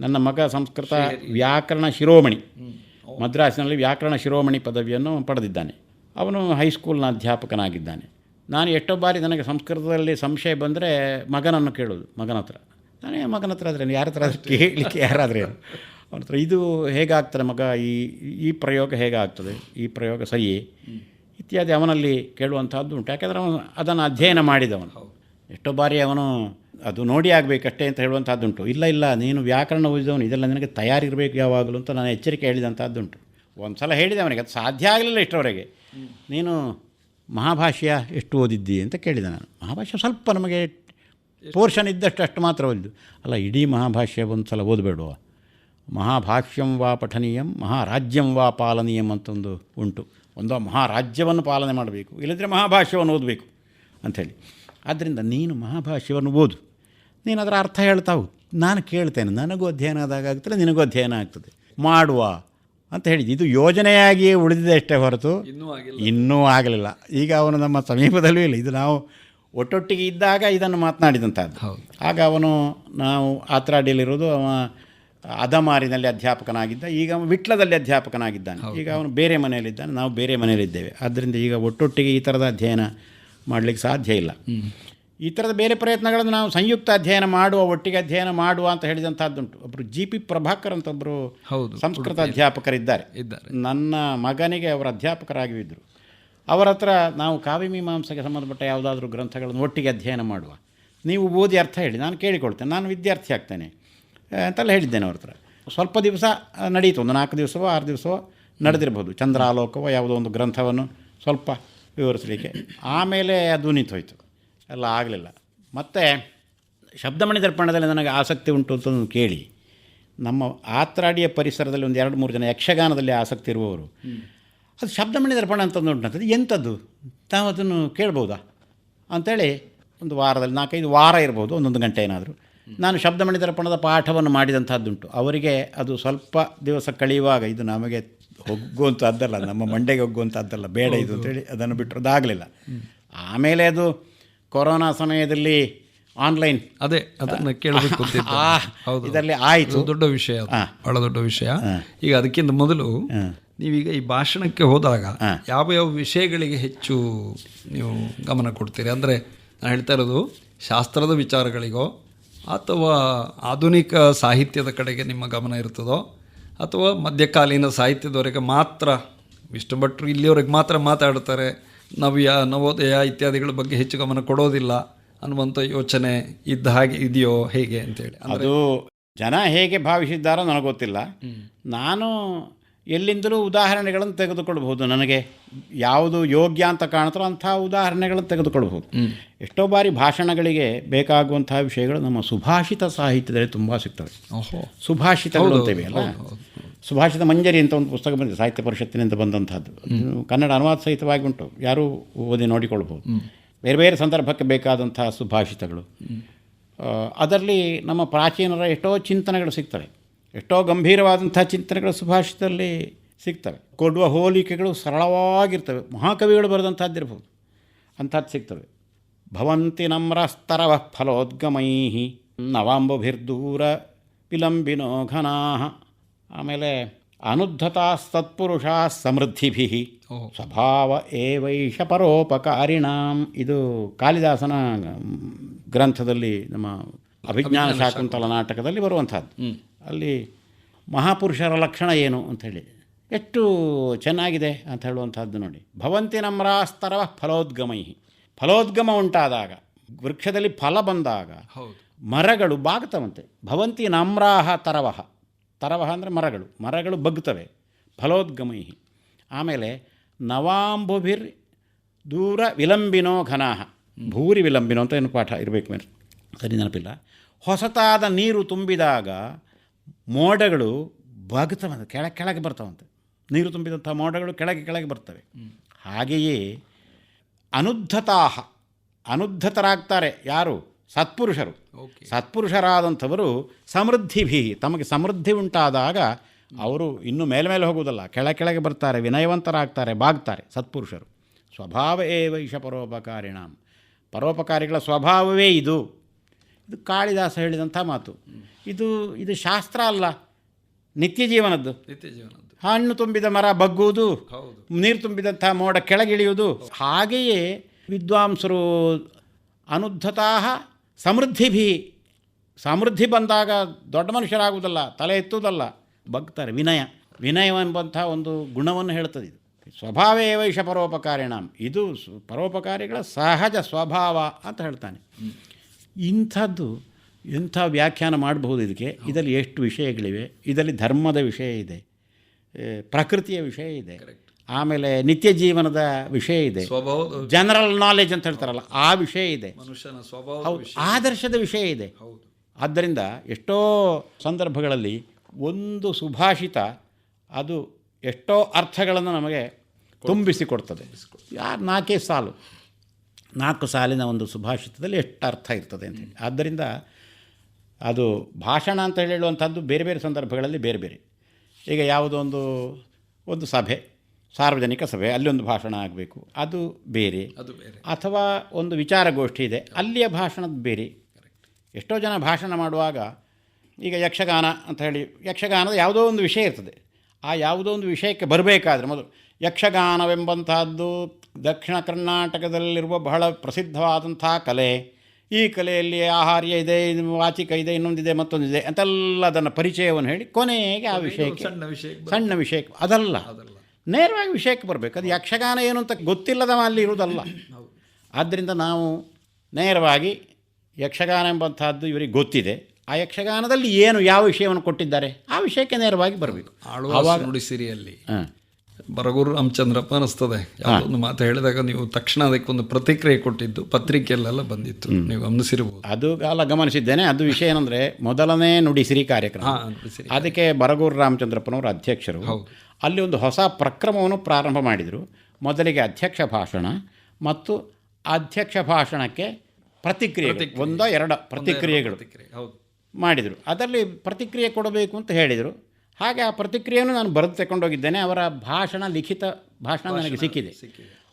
ನನ್ನ ಮಗ ಸಂಸ್ಕೃತ ವ್ಯಾಕರಣ ಶಿರೋಮಣಿ. ಮದ್ರಾಸಿನಲ್ಲಿ ವ್ಯಾಕರಣ ಶಿರೋಮಣಿ ಪದವಿಯನ್ನು ಪಡೆದಿದ್ದಾನೆ. ಅವನು ಹೈಸ್ಕೂಲ್ನ ಅಧ್ಯಾಪಕನಾಗಿದ್ದಾನೆ. ನಾನು ಎಷ್ಟೋ ಬಾರಿ ನನಗೆ ಸಂಸ್ಕೃತದಲ್ಲಿ ಸಂಶಯ ಬಂದರೆ ಮಗನನ್ನು ಕೇಳೋದು ಮಗನ ಹತ್ರ. ನಾನೇ ಮಗನ ಹತ್ರ ಆದರೆ ಯಾರ ಹತ್ರ ಕೇಳಲಿಕ್ಕೆ ಯಾರಾದರೆ ಅವನ ಹತ್ರ ಇದು ಹೇಗಾಗ್ತದೆ ಮಗ ಈ ಈ ಪ್ರಯೋಗ ಹೇಗಾಗ್ತದೆ? ಈ ಪ್ರಯೋಗ ಸರಿಯೇ? ಇತ್ಯಾದಿ ಅವನಲ್ಲಿ ಕೇಳುವಂಥದ್ದು ಉಂಟು. ಯಾಕೆಂದರೆ ಅವನು ಅದನ್ನು ಅಧ್ಯಯನ ಮಾಡಿದವನು. ಎಷ್ಟೋ ಬಾರಿ ಅವನು ಅದು ನೋಡಿ ಆಗಬೇಕಷ್ಟೇ ಅಂತ ಹೇಳುವಂಥದ್ದುಂಟು ಇಲ್ಲ ಇಲ್ಲ, ನೀನು ವ್ಯಾಕರಣ ಓದಿದವನು ಇದೆಲ್ಲ ನಿನಗೆ ತಯಾರಿರಬೇಕು ಯಾವಾಗಲೂ ಅಂತ ನಾನು ಎಚ್ಚರಿಕೆ ಹೇಳಿದಂಥದ್ದುಂಟು ಒಂದು ಸಲ ಹೇಳಿದೆ ಅವನಿಗೆ, ಅದು ಸಾಧ್ಯ ಆಗಲಿಲ್ಲ ಇಷ್ಟರವರೆಗೆ. ನೀನು ಮಹಾಭಾಷ್ಯ ಎಷ್ಟು ಓದಿದ್ದಿ ಅಂತ ಕೇಳಿದೆ ನಾನು. ಮಹಾಭಾಷ್ಯ ಸ್ವಲ್ಪ ನಮಗೆ ಪೋರ್ಷನ್ ಇದ್ದಷ್ಟು ಅಷ್ಟು ಮಾತ್ರ ಓದಿದ್ದು. ಅಲ್ಲ, ಇಡೀ ಮಹಾಭಾಷ್ಯ ಒಂದು ಸಲ ಓದಬೇಡುವ. ಮಹಾಭಾಷ್ಯಂ ವಾ ಪಠನೀಯಂ, ಮಹಾರಾಜ್ಯಂ ವಾ ಪಾಲನೀಯಂ ಅಂತ ಒಂದು ಉಂಟು. ಒಂದು ಮಹಾರಾಜ್ಯವನ್ನು ಪಾಲನೆ ಮಾಡಬೇಕು ಇಲ್ಲದ್ರೆ ಮಹಾಭಾಷ್ಯವನ್ನು ಓದಬೇಕು ಅಂಥೇಳಿ. ಆದ್ದರಿಂದ ನೀನು ಮಹಾಭಾಷ್ಯವನ್ನು ಓದು. ನೀನು ಅದರ ಅರ್ಥ ಹೇಳ್ತಾ ಹೋಗು. ನಾನು ಕೇಳ್ತೇನೆ ನನಗೂ ಅಧ್ಯಯನ ಆದಾಗ ಆಗ್ತದೆ ನಿನಗೂ ಅಧ್ಯಯನ ಆಗ್ತದೆ. ಮಾಡುವ ಅಂತ ಹೇಳಿದ್ದು. ಇದು ಯೋಜನೆಯಾಗಿಯೇ ಉಳಿದಿದೆ ಅಷ್ಟೇ ಹೊರತು ಇನ್ನೂ ಆಗಿಲ್ಲ. ಇನ್ನೂ ಆಗಲಿಲ್ಲ. ಈಗ ಅವನು ನಮ್ಮ ಸಮೀಪದಲ್ಲೂ ಇಲ್ಲ. ಇದು ನಾವು ಒಟ್ಟೊಟ್ಟಿಗೆ ಇದ್ದಾಗ ಇದನ್ನು ಮಾತನಾಡಿದಂಥದ್ದು. ಆಗ ಅವನು ನಾವು ಆತ್ರಾಡಿಯಲ್ಲಿರೋದು ಅವ ಅದಮಾರಿನಲ್ಲಿ ಅಧ್ಯಾಪಕನಾಗಿದ್ದ ಈಗ ಅವನು ವಿಟ್ಲದಲ್ಲಿ ಅಧ್ಯಾಪಕನಾಗಿದ್ದಾನೆ. ಈಗ ಅವನು ಬೇರೆ ಮನೆಯಲ್ಲಿದ್ದಾನೆ ನಾವು ಬೇರೆ ಮನೆಯಲ್ಲಿದ್ದೇವೆ. ಆದ್ದರಿಂದ ಈಗ ಒಟ್ಟೊಟ್ಟಿಗೆ ಈ ಥರದ ಅಧ್ಯಯನ ಮಾಡಲಿಕ್ಕೆ ಸಾಧ್ಯ ಇಲ್ಲ. ಈ ಥರದ ಬೇರೆ ಪ್ರಯತ್ನಗಳನ್ನು ನಾವು ಸಂಯುಕ್ತ ಅಧ್ಯಯನ ಮಾಡುವ ಒಟ್ಟಿಗೆ ಅಧ್ಯಯನ ಮಾಡುವ ಅಂತ ಹೇಳಿದಂಥದ್ದುಂಟು ಒಬ್ಬರು ಜಿ ಪಿ ಪ್ರಭಾಕರ್ ಅಂತ ಒಬ್ಬರು ಹೌದು, ಸಂಸ್ಕೃತ ಅಧ್ಯಾಪಕರಿದ್ದಾರೆ. ಇದ್ದಾರೆ. ನನ್ನ ಮಗನಿಗೆ ಅವರ ಅಧ್ಯಾಪಕರಾಗಿದ್ದರು ಅವರ ಹತ್ರ ನಾವು ಕಾವ್ಯಮೀಮಾಂಸೆಗೆ ಸಂಬಂಧಪಟ್ಟ ಯಾವುದಾದ್ರೂ ಗ್ರಂಥಗಳನ್ನು ಒಟ್ಟಿಗೆ ಅಧ್ಯಯನ ಮಾಡುವ. ನೀವು ಓದಿ ಅರ್ಥ ಹೇಳಿ ನಾನು ಕೇಳಿಕೊಳ್ತೇನೆ ನಾನು ವಿದ್ಯಾರ್ಥಿ ಆಗ್ತೇನೆ ಅಂತೆಲ್ಲ ಹೇಳಿದ್ದೇನೆ ಅವ್ರ ಹತ್ರ. ಸ್ವಲ್ಪ ದಿವಸ ನಡೀತು ಒಂದು ನಾಲ್ಕು ದಿವಸವೋ ಆರು ದಿವಸವೋ ನಡೆದಿರ್ಬೋದು. ಚಂದ್ರಾಲೋಕವೋ ಯಾವುದೋ ಒಂದು ಗ್ರಂಥವನ್ನು ಸ್ವಲ್ಪ ವಿವರಿಸಲಿಕ್ಕೆ. ಆಮೇಲೆ ಅದು ನಿಂತೋಯ್ತು. ಎಲ್ಲ ಆಗಲಿಲ್ಲ. ಮತ್ತು ಶಬ್ದಮಣಿ ದರ್ಪಣದಲ್ಲಿ ನನಗೆ ಆಸಕ್ತಿ ಉಂಟು ಅಂತ ಕೇಳಿ. ನಮ್ಮ ಆತ್ರಾಡಿಯ ಪರಿಸರದಲ್ಲಿ ಒಂದು ಎರಡು ಮೂರು ಜನ ಯಕ್ಷಗಾನದಲ್ಲಿ ಆಸಕ್ತಿ ಇರುವವರು. ಅದು ಶಬ್ದಮಣಿ ದರ್ಪಣ ಅಂತ ಉಂಟಂಥದ್ದು ಎಂಥದ್ದು ತಾವು ಅದನ್ನು ಕೇಳ್ಬೋದಾ? ಅಂಥೇಳಿ ಒಂದು ವಾರದಲ್ಲಿ ನಾಲ್ಕೈದು ವಾರ ಇರ್ಬೋದು ಒಂದೊಂದು ಗಂಟೆ ಏನಾದರೂ. ನಾನು ಶಬ್ದಮಣಿ ದರ್ಪಣದ ಪಾಠವನ್ನು ಮಾಡಿದಂಥದ್ದುಂಟು ಅವರಿಗೆ ಅದು ಸ್ವಲ್ಪ ದಿವಸ ಕಳೆಯುವಾಗ ಇದು ನಮಗೆ ಹೋಗುವಂಥದ್ದಲ್ಲ ನಮ್ಮ ಮಂಡೆಗೆ ಹೋಗುವಂಥದ್ದಲ್ಲ ಬೇಡ ಇದು ಅಂತೇಳಿ ಅದನ್ನು ಬಿಟ್ಟರು ಅದಾಗಲಿಲ್ಲ ಆಮೇಲೆ ಅದು ಕೊರೋನಾ ಸಮಯದಲ್ಲಿ ಆನ್ಲೈನ್. ಅದೇ ಅದನ್ನ ಕೇಳಬೇಕು ಇದರಲ್ಲಿ ಆಯಿತು. ದೊಡ್ಡ ವಿಷಯ. ಬಹಳ ದೊಡ್ಡ ವಿಷಯ. ಈಗ ಅದಕ್ಕಿಂತ ಮೊದಲು ನೀವೀಗ ಈ ಭಾಷಣಕ್ಕೆ ಹೋದಾಗ ಯಾವ ಯಾವ ವಿಷಯಗಳಿಗೆ ಹೆಚ್ಚು ನೀವು ಗಮನ ಕೊಡ್ತೀರಿ? ಅಂದರೆ ನಾನು ಹೇಳ್ತಾ ಇರೋದು ಶಾಸ್ತ್ರದ ವಿಚಾರಗಳಿಗೋ ಅಥವಾ ಆಧುನಿಕ ಸಾಹಿತ್ಯದ ಕಡೆಗೆ ನಿಮ್ಮ ಗಮನ ಇರ್ತದೋ ಅಥವಾ ಮಧ್ಯಕಾಲೀನ ಸಾಹಿತ್ಯದವರೆಗೆ ಮಾತ್ರ ಇಷ್ಟು ಭಟ್ರು ಇಲ್ಲಿಯವರೆಗೆ ಮಾತ್ರ ಮಾತಾಡ್ತಾರೆ ನವ್ಯ ನವೋದಯ ಇತ್ಯಾದಿಗಳ ಬಗ್ಗೆ ಹೆಚ್ಚು ಗಮನ ಕೊಡೋದಿಲ್ಲ ಅನ್ನುವಂಥ ಯೋಚನೆ ಇದ್ದ ಹಾಗೆ ಇದೆಯೋ ಹೇಗೆ ಅಂತೇಳಿ ಅದು ಜನ ಹೇಗೆ ಭಾವಿಸಿದ್ದಾರೋ ನನಗೆ ಗೊತ್ತಿಲ್ಲ. ನಾನು ಎಲ್ಲಿಂದಲೂ ಉದಾಹರಣೆಗಳನ್ನು ತೆಗೆದುಕೊಳ್ಬಹುದು ನನಗೆ ಯಾವುದು ಯೋಗ್ಯ ಅಂತ ಕಾಣ್ತಾರೋ ಅಂಥ ಉದಾಹರಣೆಗಳನ್ನು ತೆಗೆದುಕೊಳ್ಬಹುದು ಎಷ್ಟೋ ಬಾರಿ ಭಾಷಣಗಳಿಗೆ ಬೇಕಾಗುವಂತಹ ವಿಷಯಗಳು ನಮ್ಮ ಸುಭಾಷಿತ ಸಾಹಿತ್ಯದಲ್ಲಿ ತುಂಬ ಸಿಗ್ತವೆ. ಸುಭಾಷಿತಗಳು ಅಂತೇವೆ ಅಲ್ಲ? ಸುಭಾಷಿತ ಮಂಜರಿ ಅಂತ ಒಂದು ಪುಸ್ತಕ ಬಂದಿದೆ ಸಾಹಿತ್ಯ ಪರಿಷತ್ತಿನಿಂದ ಬಂದಂಥದ್ದು ಕನ್ನಡ ಅನುವಾದ ಸಹಿತವಾಗಿ ಉಂಟು. ಯಾರೂ ಓದಿ ನೋಡಿಕೊಳ್ಬೋದು ಬೇರೆ ಬೇರೆ ಸಂದರ್ಭಕ್ಕೆ ಬೇಕಾದಂತಹ ಸುಭಾಷಿತಗಳು. ಅದರಲ್ಲಿ ನಮ್ಮ ಪ್ರಾಚೀನರ ಎಷ್ಟೋ ಚಿಂತನೆಗಳು ಸಿಗ್ತವೆ. ಎಷ್ಟೋ ಗಂಭೀರವಾದಂಥ ಚಿಂತನೆಗಳು ಸುಭಾಷಿತದಲ್ಲಿ ಸಿಗ್ತವೆ. ಕೊಡುವ ಹೋಲಿಕೆಗಳು ಸರಳವಾಗಿರ್ತವೆ. ಮಹಾಕವಿಗಳು ಬರೆದಂಥದ್ದಿರ್ಬೋದು ಅಂಥದ್ದು ಸಿಗ್ತವೆ. ಭವಂತಿ ನಮ್ರಸ್ತರವ ಫಲೋದ್ಗಮೈ ನವಾಂಬುಭಿರ್ದೂರ ವಿಲಂಬಿನೋ ಘನಾ ಆಮೇಲೆ ಅನುದ್ಧತಾಸ್ತತ್ಪುರುಷ ಸಮೃದ್ಧಿಭಿ ಸ್ವಭಾವ ಏವೈಷ ಪರೋಪಕಾರಿಣಾಂ. ಇದು ಕಾಳಿದಾಸನ ಗ್ರಂಥದಲ್ಲಿ ನಮ್ಮ ಅಭಿಜ್ಞಾನ ಶಾಕುಂತಲ ನಾಟಕದಲ್ಲಿ ಬರುವಂಥದ್ದು. ಅಲ್ಲಿ ಮಹಾಪುರುಷರ ಲಕ್ಷಣ ಏನು ಅಂಥೇಳಿ ಎಷ್ಟು ಚೆನ್ನಾಗಿದೆ ಅಂತ ಹೇಳುವಂಥದ್ದು ನೋಡಿ. ಭವಂತಿ ನಮ್ರಾಸ್ತರವ ಫಲೋದ್ಗಮೈ. ಫಲೋದ್ಗಮ ಉಂಟಾದಾಗ ವೃಕ್ಷದಲ್ಲಿ ಫಲ ಬಂದಾಗ ಮರಗಳು ಬಾಗ್ತವಂತೆ ಭವಂತಿ ನಮ್ರಾಹ ತರವಹ ತರವಹ ಅಂದರೆ ಮರಗಳು ಮರಗಳು ಬಗ್ತವೆ. ಫಲೋದ್ಗಮೈ ಆಮೇಲೆ ನವಾಂಬುಭಿರ್ ದೂರ ವಿಲಂಬಿನೋ ಘನಾಹ. ಭೂರಿ ವಿಲಂಬಿನೋ ಅಂತ ಏನು ಪಾಠ ಇರಬೇಕು ಮೇಲೆ ಸರಿ, ನೆನಪಿಲ್ಲ. ಹೊಸತಾದ ನೀರು ತುಂಬಿದಾಗ ಮೋಡಗಳು ಬಗ್ತವಂತೆ ಕೆಳಗೆ ಕೆಳಗೆ ಬರ್ತಾವಂತೆ. ನೀರು ತುಂಬಿದಂಥ ಮೋಡಗಳು ಕೆಳಗೆ ಕೆಳಗೆ ಬರ್ತವೆ. ಹಾಗೆಯೇ ಅನುದ್ಧತಾಹ, ಅನುದ್ಧತರಾಗ್ತಾರೆ ಯಾರು? ಸತ್ಪುರುಷರು. ಸತ್ಪುರುಷರಾದಂಥವರು ಸಮೃದ್ಧಿಭಿ ತಮಗೆ ಸಮೃದ್ಧಿ ಉಂಟಾದಾಗ ಅವರು ಇನ್ನೂ ಮೇಲೆ ಮೇಲೆ ಹೋಗುವುದಲ್ಲ ಕೆಳ ಕೆಳಗೆ ಬರ್ತಾರೆ ವಿನಯವಂತರಾಗ್ತಾರೆ ಬಾಗ್ತಾರೆ ಸತ್ಪುರುಷರು. ಸ್ವಭಾವ ಏವೈಷ ಪರೋಪಕಾರಿಣಾಂ. ಪರೋಪಕಾರಿಗಳ ಸ್ವಭಾವವೇ ಇದು. ಇದು ಕಾಳಿದಾಸ ಹೇಳಿದಂಥ ಮಾತು. ಇದು ಇದು ಶಾಸ್ತ್ರ ಅಲ್ಲ ನಿತ್ಯ ಜೀವನದ್ದು. ನಿತ್ಯ ಜೀವನದ್ದು. ಹಣ್ಣು ತುಂಬಿದ ಮರ ಬಗ್ಗುವುದು. ನೀರು ತುಂಬಿದಂಥ ಮೋಡ ಕೆಳಗಿಳಿಯುವುದು. ಹಾಗೆಯೇ ವಿದ್ವಾಂಸರು ಅನುದ್ಧತಾ ಸಮೃದ್ಧಿಭಿ ಸಮೃದ್ಧಿ ಬಂದಾಗ ದೊಡ್ಡ ಮನುಷ್ಯರಾಗುವುದಲ್ಲ ತಲೆ ಎತ್ತುವುದಲ್ಲ ಬಗ್ತಾರೆ ವಿನಯ ವಿನಯವೆಂಬಂಥ ಒಂದು ಗುಣವನ್ನು ಹೇಳ್ತದೆ ಇದು. ಸ್ವಭಾವೇ ವೈಷ ಪರೋಪಕಾರಿಣ. ಇದು ಪರೋಪಕಾರಿಗಳ ಸಹಜ ಸ್ವಭಾವ ಅಂತ ಹೇಳ್ತಾನೆ. ಇಂಥದ್ದು ಎಂಥ ವ್ಯಾಖ್ಯಾನ ಮಾಡಬಹುದು ಇದಕ್ಕೆ? ಇದರಲ್ಲಿ ಎಷ್ಟು ವಿಷಯಗಳಿವೆ? ಇದರಲ್ಲಿ ಧರ್ಮದ ವಿಷಯ ಇದೆ ಪ್ರಕೃತಿಯ ವಿಷಯ ಇದೆ ಆಮೇಲೆ ನಿತ್ಯ ಜೀವನದ ವಿಷಯ ಇದೆ. ಜನರಲ್ ನಾಲೆಜ್ ಅಂತ ಹೇಳ್ತಾರಲ್ಲ ಆ ವಿಷಯ ಇದೆ. ಮನುಷ್ಯನ ಸ್ವಭಾವ ಆದರ್ಶದ ವಿಷಯ ಇದೆ. ಆದ್ದರಿಂದ ಎಷ್ಟೋ ಸಂದರ್ಭಗಳಲ್ಲಿ ಒಂದು ಸುಭಾಷಿತ ಅದು ಎಷ್ಟೋ ಅರ್ಥಗಳನ್ನು ನಮಗೆ ತುಂಬಿಸಿಕೊಡ್ತದೆ. ಯಾರು ನಾಲ್ಕೇ ಸಾಲು. ನಾಲ್ಕು ಸಾಲಿನ ಒಂದು ಸುಭಾಷಿತದಲ್ಲಿ ಎಷ್ಟು ಅರ್ಥ ಇರ್ತದೆ ಅಂತೇಳಿ ಆದ್ದರಿಂದ ಅದು ಭಾಷಣ ಅಂತ ಹೇಳುವಂಥದ್ದು ಬೇರೆ ಬೇರೆ ಸಂದರ್ಭಗಳಲ್ಲಿ ಬೇರೆ ಬೇರೆ. ಈಗ ಯಾವುದೋ ಒಂದು ಒಂದು ಸಭೆ. ಸಾರ್ವಜನಿಕ ಸಭೆ ಅಲ್ಲಿ ಒಂದು ಭಾಷಣ ಆಗಬೇಕು. ಅದು ಬೇರೆ. ಅದು ಬೇರೆ. ಅಥವಾ ಒಂದು ವಿಚಾರಗೋಷ್ಠಿ ಇದೆ ಅಲ್ಲಿಯ ಭಾಷಣದ ಬೇರೆ. ಎಷ್ಟೋ ಜನ ಭಾಷಣ ಮಾಡುವಾಗ ಈಗ ಯಕ್ಷಗಾನ ಅಂತ ಹೇಳಿ ಯಕ್ಷಗಾನದ ಯಾವುದೋ ಒಂದು ವಿಷಯ ಇರ್ತದೆ. ಆ ಯಾವುದೋ ಒಂದು ವಿಷಯಕ್ಕೆ ಬರಬೇಕಾದ್ರೆ ಮೊದಲು ಯಕ್ಷಗಾನವೆಂಬಂತಹದ್ದು ದಕ್ಷಿಣ ಕರ್ನಾಟಕದಲ್ಲಿರುವ ಬಹಳ ಪ್ರಸಿದ್ಧವಾದಂಥ ಕಲೆ. ಈ ಕಲೆಯಲ್ಲಿ ಆಹಾರ್ಯ ಇದೆ ಇದು ವಾಚಿಕ ಇದೆ ಇನ್ನೊಂದಿದೆ ಮತ್ತೊಂದಿದೆ ಅಂತೆಲ್ಲ ಅದನ್ನು ಪರಿಚಯವನ್ನು ಹೇಳಿ ಕೊನೆಗೆ ಆ ವಿಷಯಕ್ಕೆ ಸಣ್ಣ ವಿಷಯ ಸಣ್ಣ ವಿಷಯಕ್ಕೆ ಅದಲ್ಲ. ನೇರವಾಗಿ ವಿಷಯಕ್ಕೆ ಬರಬೇಕು. ಅದು ಯಕ್ಷಗಾನ ಏನು ಅಂತ ಗೊತ್ತಿಲ್ಲದವ ಅಲ್ಲಿ ಇರುವುದಲ್ಲ. ಆದ್ದರಿಂದ ನಾವು ನೇರವಾಗಿ ಯಕ್ಷಗಾನ ಎಂಬಂಥದ್ದು ಇವರಿಗೆ ಗೊತ್ತಿದೆ. ಆ ಯಕ್ಷಗಾನದಲ್ಲಿ ಏನು ಯಾವ ವಿಷಯವನ್ನು ಕೊಟ್ಟಿದ್ದಾರೆ ಆ ವಿಷಯಕ್ಕೆ ನೇರವಾಗಿ ಬರಬೇಕು. ಆಳುವ ನುಡಿಸಿರಿಯಲ್ಲಿ ಹಾಂ. ಬರಗೂರು ರಾಮಚಂದ್ರಪ್ಪ ಅನಿಸ್ತದೆ ಯಾವುದೊಂದು ಮಾತು ಹೇಳಿದಾಗ ನೀವು ತಕ್ಷಣ ಅದಕ್ಕೊಂದು ಪ್ರತಿಕ್ರಿಯೆ ಕೊಟ್ಟಿದ್ದು ಪತ್ರಿಕೆಯಲ್ಲೆಲ್ಲ ಬಂದಿತ್ತು. ನೀವು ಗಮನಿಸಿರ್ಬೋದು. ಅದು ಕಾಲ ಗಮನಿಸಿದ್ದೇನೆ. ಅದು ವಿಷಯ ಏನಂದರೆ ಮೊದಲನೇ ನುಡಿಸಿರಿ ಕಾರ್ಯಕ್ರಮ. ಅದಕ್ಕೆ ಬರಗೂರು ರಾಮಚಂದ್ರಪ್ಪನವರು ಅಧ್ಯಕ್ಷರು. ಅಲ್ಲಿ ಒಂದು ಹೊಸ ಪ್ರಕ್ರಮವನ್ನು ಪ್ರಾರಂಭ ಮಾಡಿದರು. ಮೊದಲಿಗೆ ಅಧ್ಯಕ್ಷ ಭಾಷಣ ಮತ್ತು ಅಧ್ಯಕ್ಷ ಭಾಷಣಕ್ಕೆ ಪ್ರತಿಕ್ರಿಯೆ. ಒಂದೋ ಎರಡ ಪ್ರತಿಕ್ರಿಯೆಗಳು ಪ್ರತಿಕ್ರಿಯೆ. ಮಾಡಿದರು. ಅದರಲ್ಲಿ ಪ್ರತಿಕ್ರಿಯೆ ಕೊಡಬೇಕು ಅಂತ ಹೇಳಿದರು. ಹಾಗೆ ಆ ಪ್ರತಿಕ್ರಿಯೆಯನ್ನು ನಾನು ಬರೆದು ತಗೊಂಡೋಗಿದ್ದೇನೆ ಅವರ ಭಾಷಣ ಲಿಖಿತ ಭಾಷಣ ನನಗೆ ಸಿಕ್ಕಿದೆ.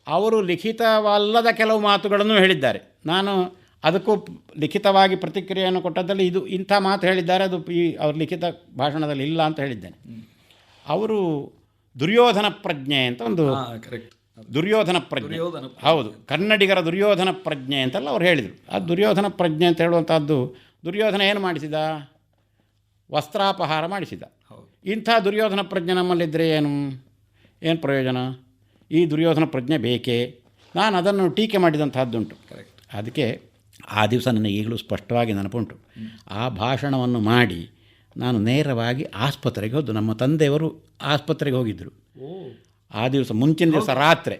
ಅವರು ಲಿಖಿತವಲ್ಲದ ಕೆಲವು ಮಾತುಗಳನ್ನು ಹೇಳಿದ್ದಾರೆ. ನಾನು ಅದಕ್ಕೂ ಲಿಖಿತವಾಗಿ ಪ್ರತಿಕ್ರಿಯೆಯನ್ನು ಕೊಟ್ಟದ್ದಲ್ಲಿ ಇದು ಇಂಥ ಮಾತು ಹೇಳಿದ್ದಾರೆ. ಅದು ಈ ಅವ್ರ ಲಿಖಿತ ಭಾಷಣದಲ್ಲಿ ಇಲ್ಲ ಅಂತ ಹೇಳಿದ್ದೇನೆ. ಅವರು ದುರ್ಯೋಧನ ಪ್ರಜ್ಞೆ ಅಂತ ಒಂದು ದುರ್ಯೋಧನ ಪ್ರಜ್ಞೆ. ಹೌದು. ಕನ್ನಡಿಗರ ದುರ್ಯೋಧನ ಪ್ರಜ್ಞೆ ಅಂತೆಲ್ಲ ಅವ್ರು ಹೇಳಿದರು. ಆ ದುರ್ಯೋಧನ ಪ್ರಜ್ಞೆ ಅಂತ ಹೇಳುವಂಥದ್ದು ದುರ್ಯೋಧನ ಏನು ಮಾಡಿಸಿದ? ವಸ್ತ್ರಾಪಹಾರ ಮಾಡಿಸಿದ. ಹೌದು. ಇಂಥ ದುರ್ಯೋಧನ ಪ್ರಜ್ಞೆ ನಮ್ಮಲ್ಲಿದ್ದರೆ ಏನು? ಏನು ಪ್ರಯೋಜನ? ಈ ದುರ್ಯೋಧನ ಪ್ರಜ್ಞೆ ಬೇಕೇ? ನಾನು ಅದನ್ನು ಟೀಕೆ ಮಾಡಿದಂತಹದ್ದುಂಟು. ಅದಕ್ಕೆ ಆ ದಿವಸ ನನಗೆ ಈಗಲೂ ಸ್ಪಷ್ಟವಾಗಿ ನೆನಪುಂಟು. ಆ ಭಾಷಣವನ್ನು ಮಾಡಿ ನಾನು ನೇರವಾಗಿ ಆಸ್ಪತ್ರೆಗೆ ಹೋದ್ದು. ನಮ್ಮ ತಂದೆಯವರು ಆಸ್ಪತ್ರೆಗೆ ಹೋಗಿದ್ದರು ಆ ದಿವಸ ಮುಂಚಿನ ದಿವಸ ರಾತ್ರಿ.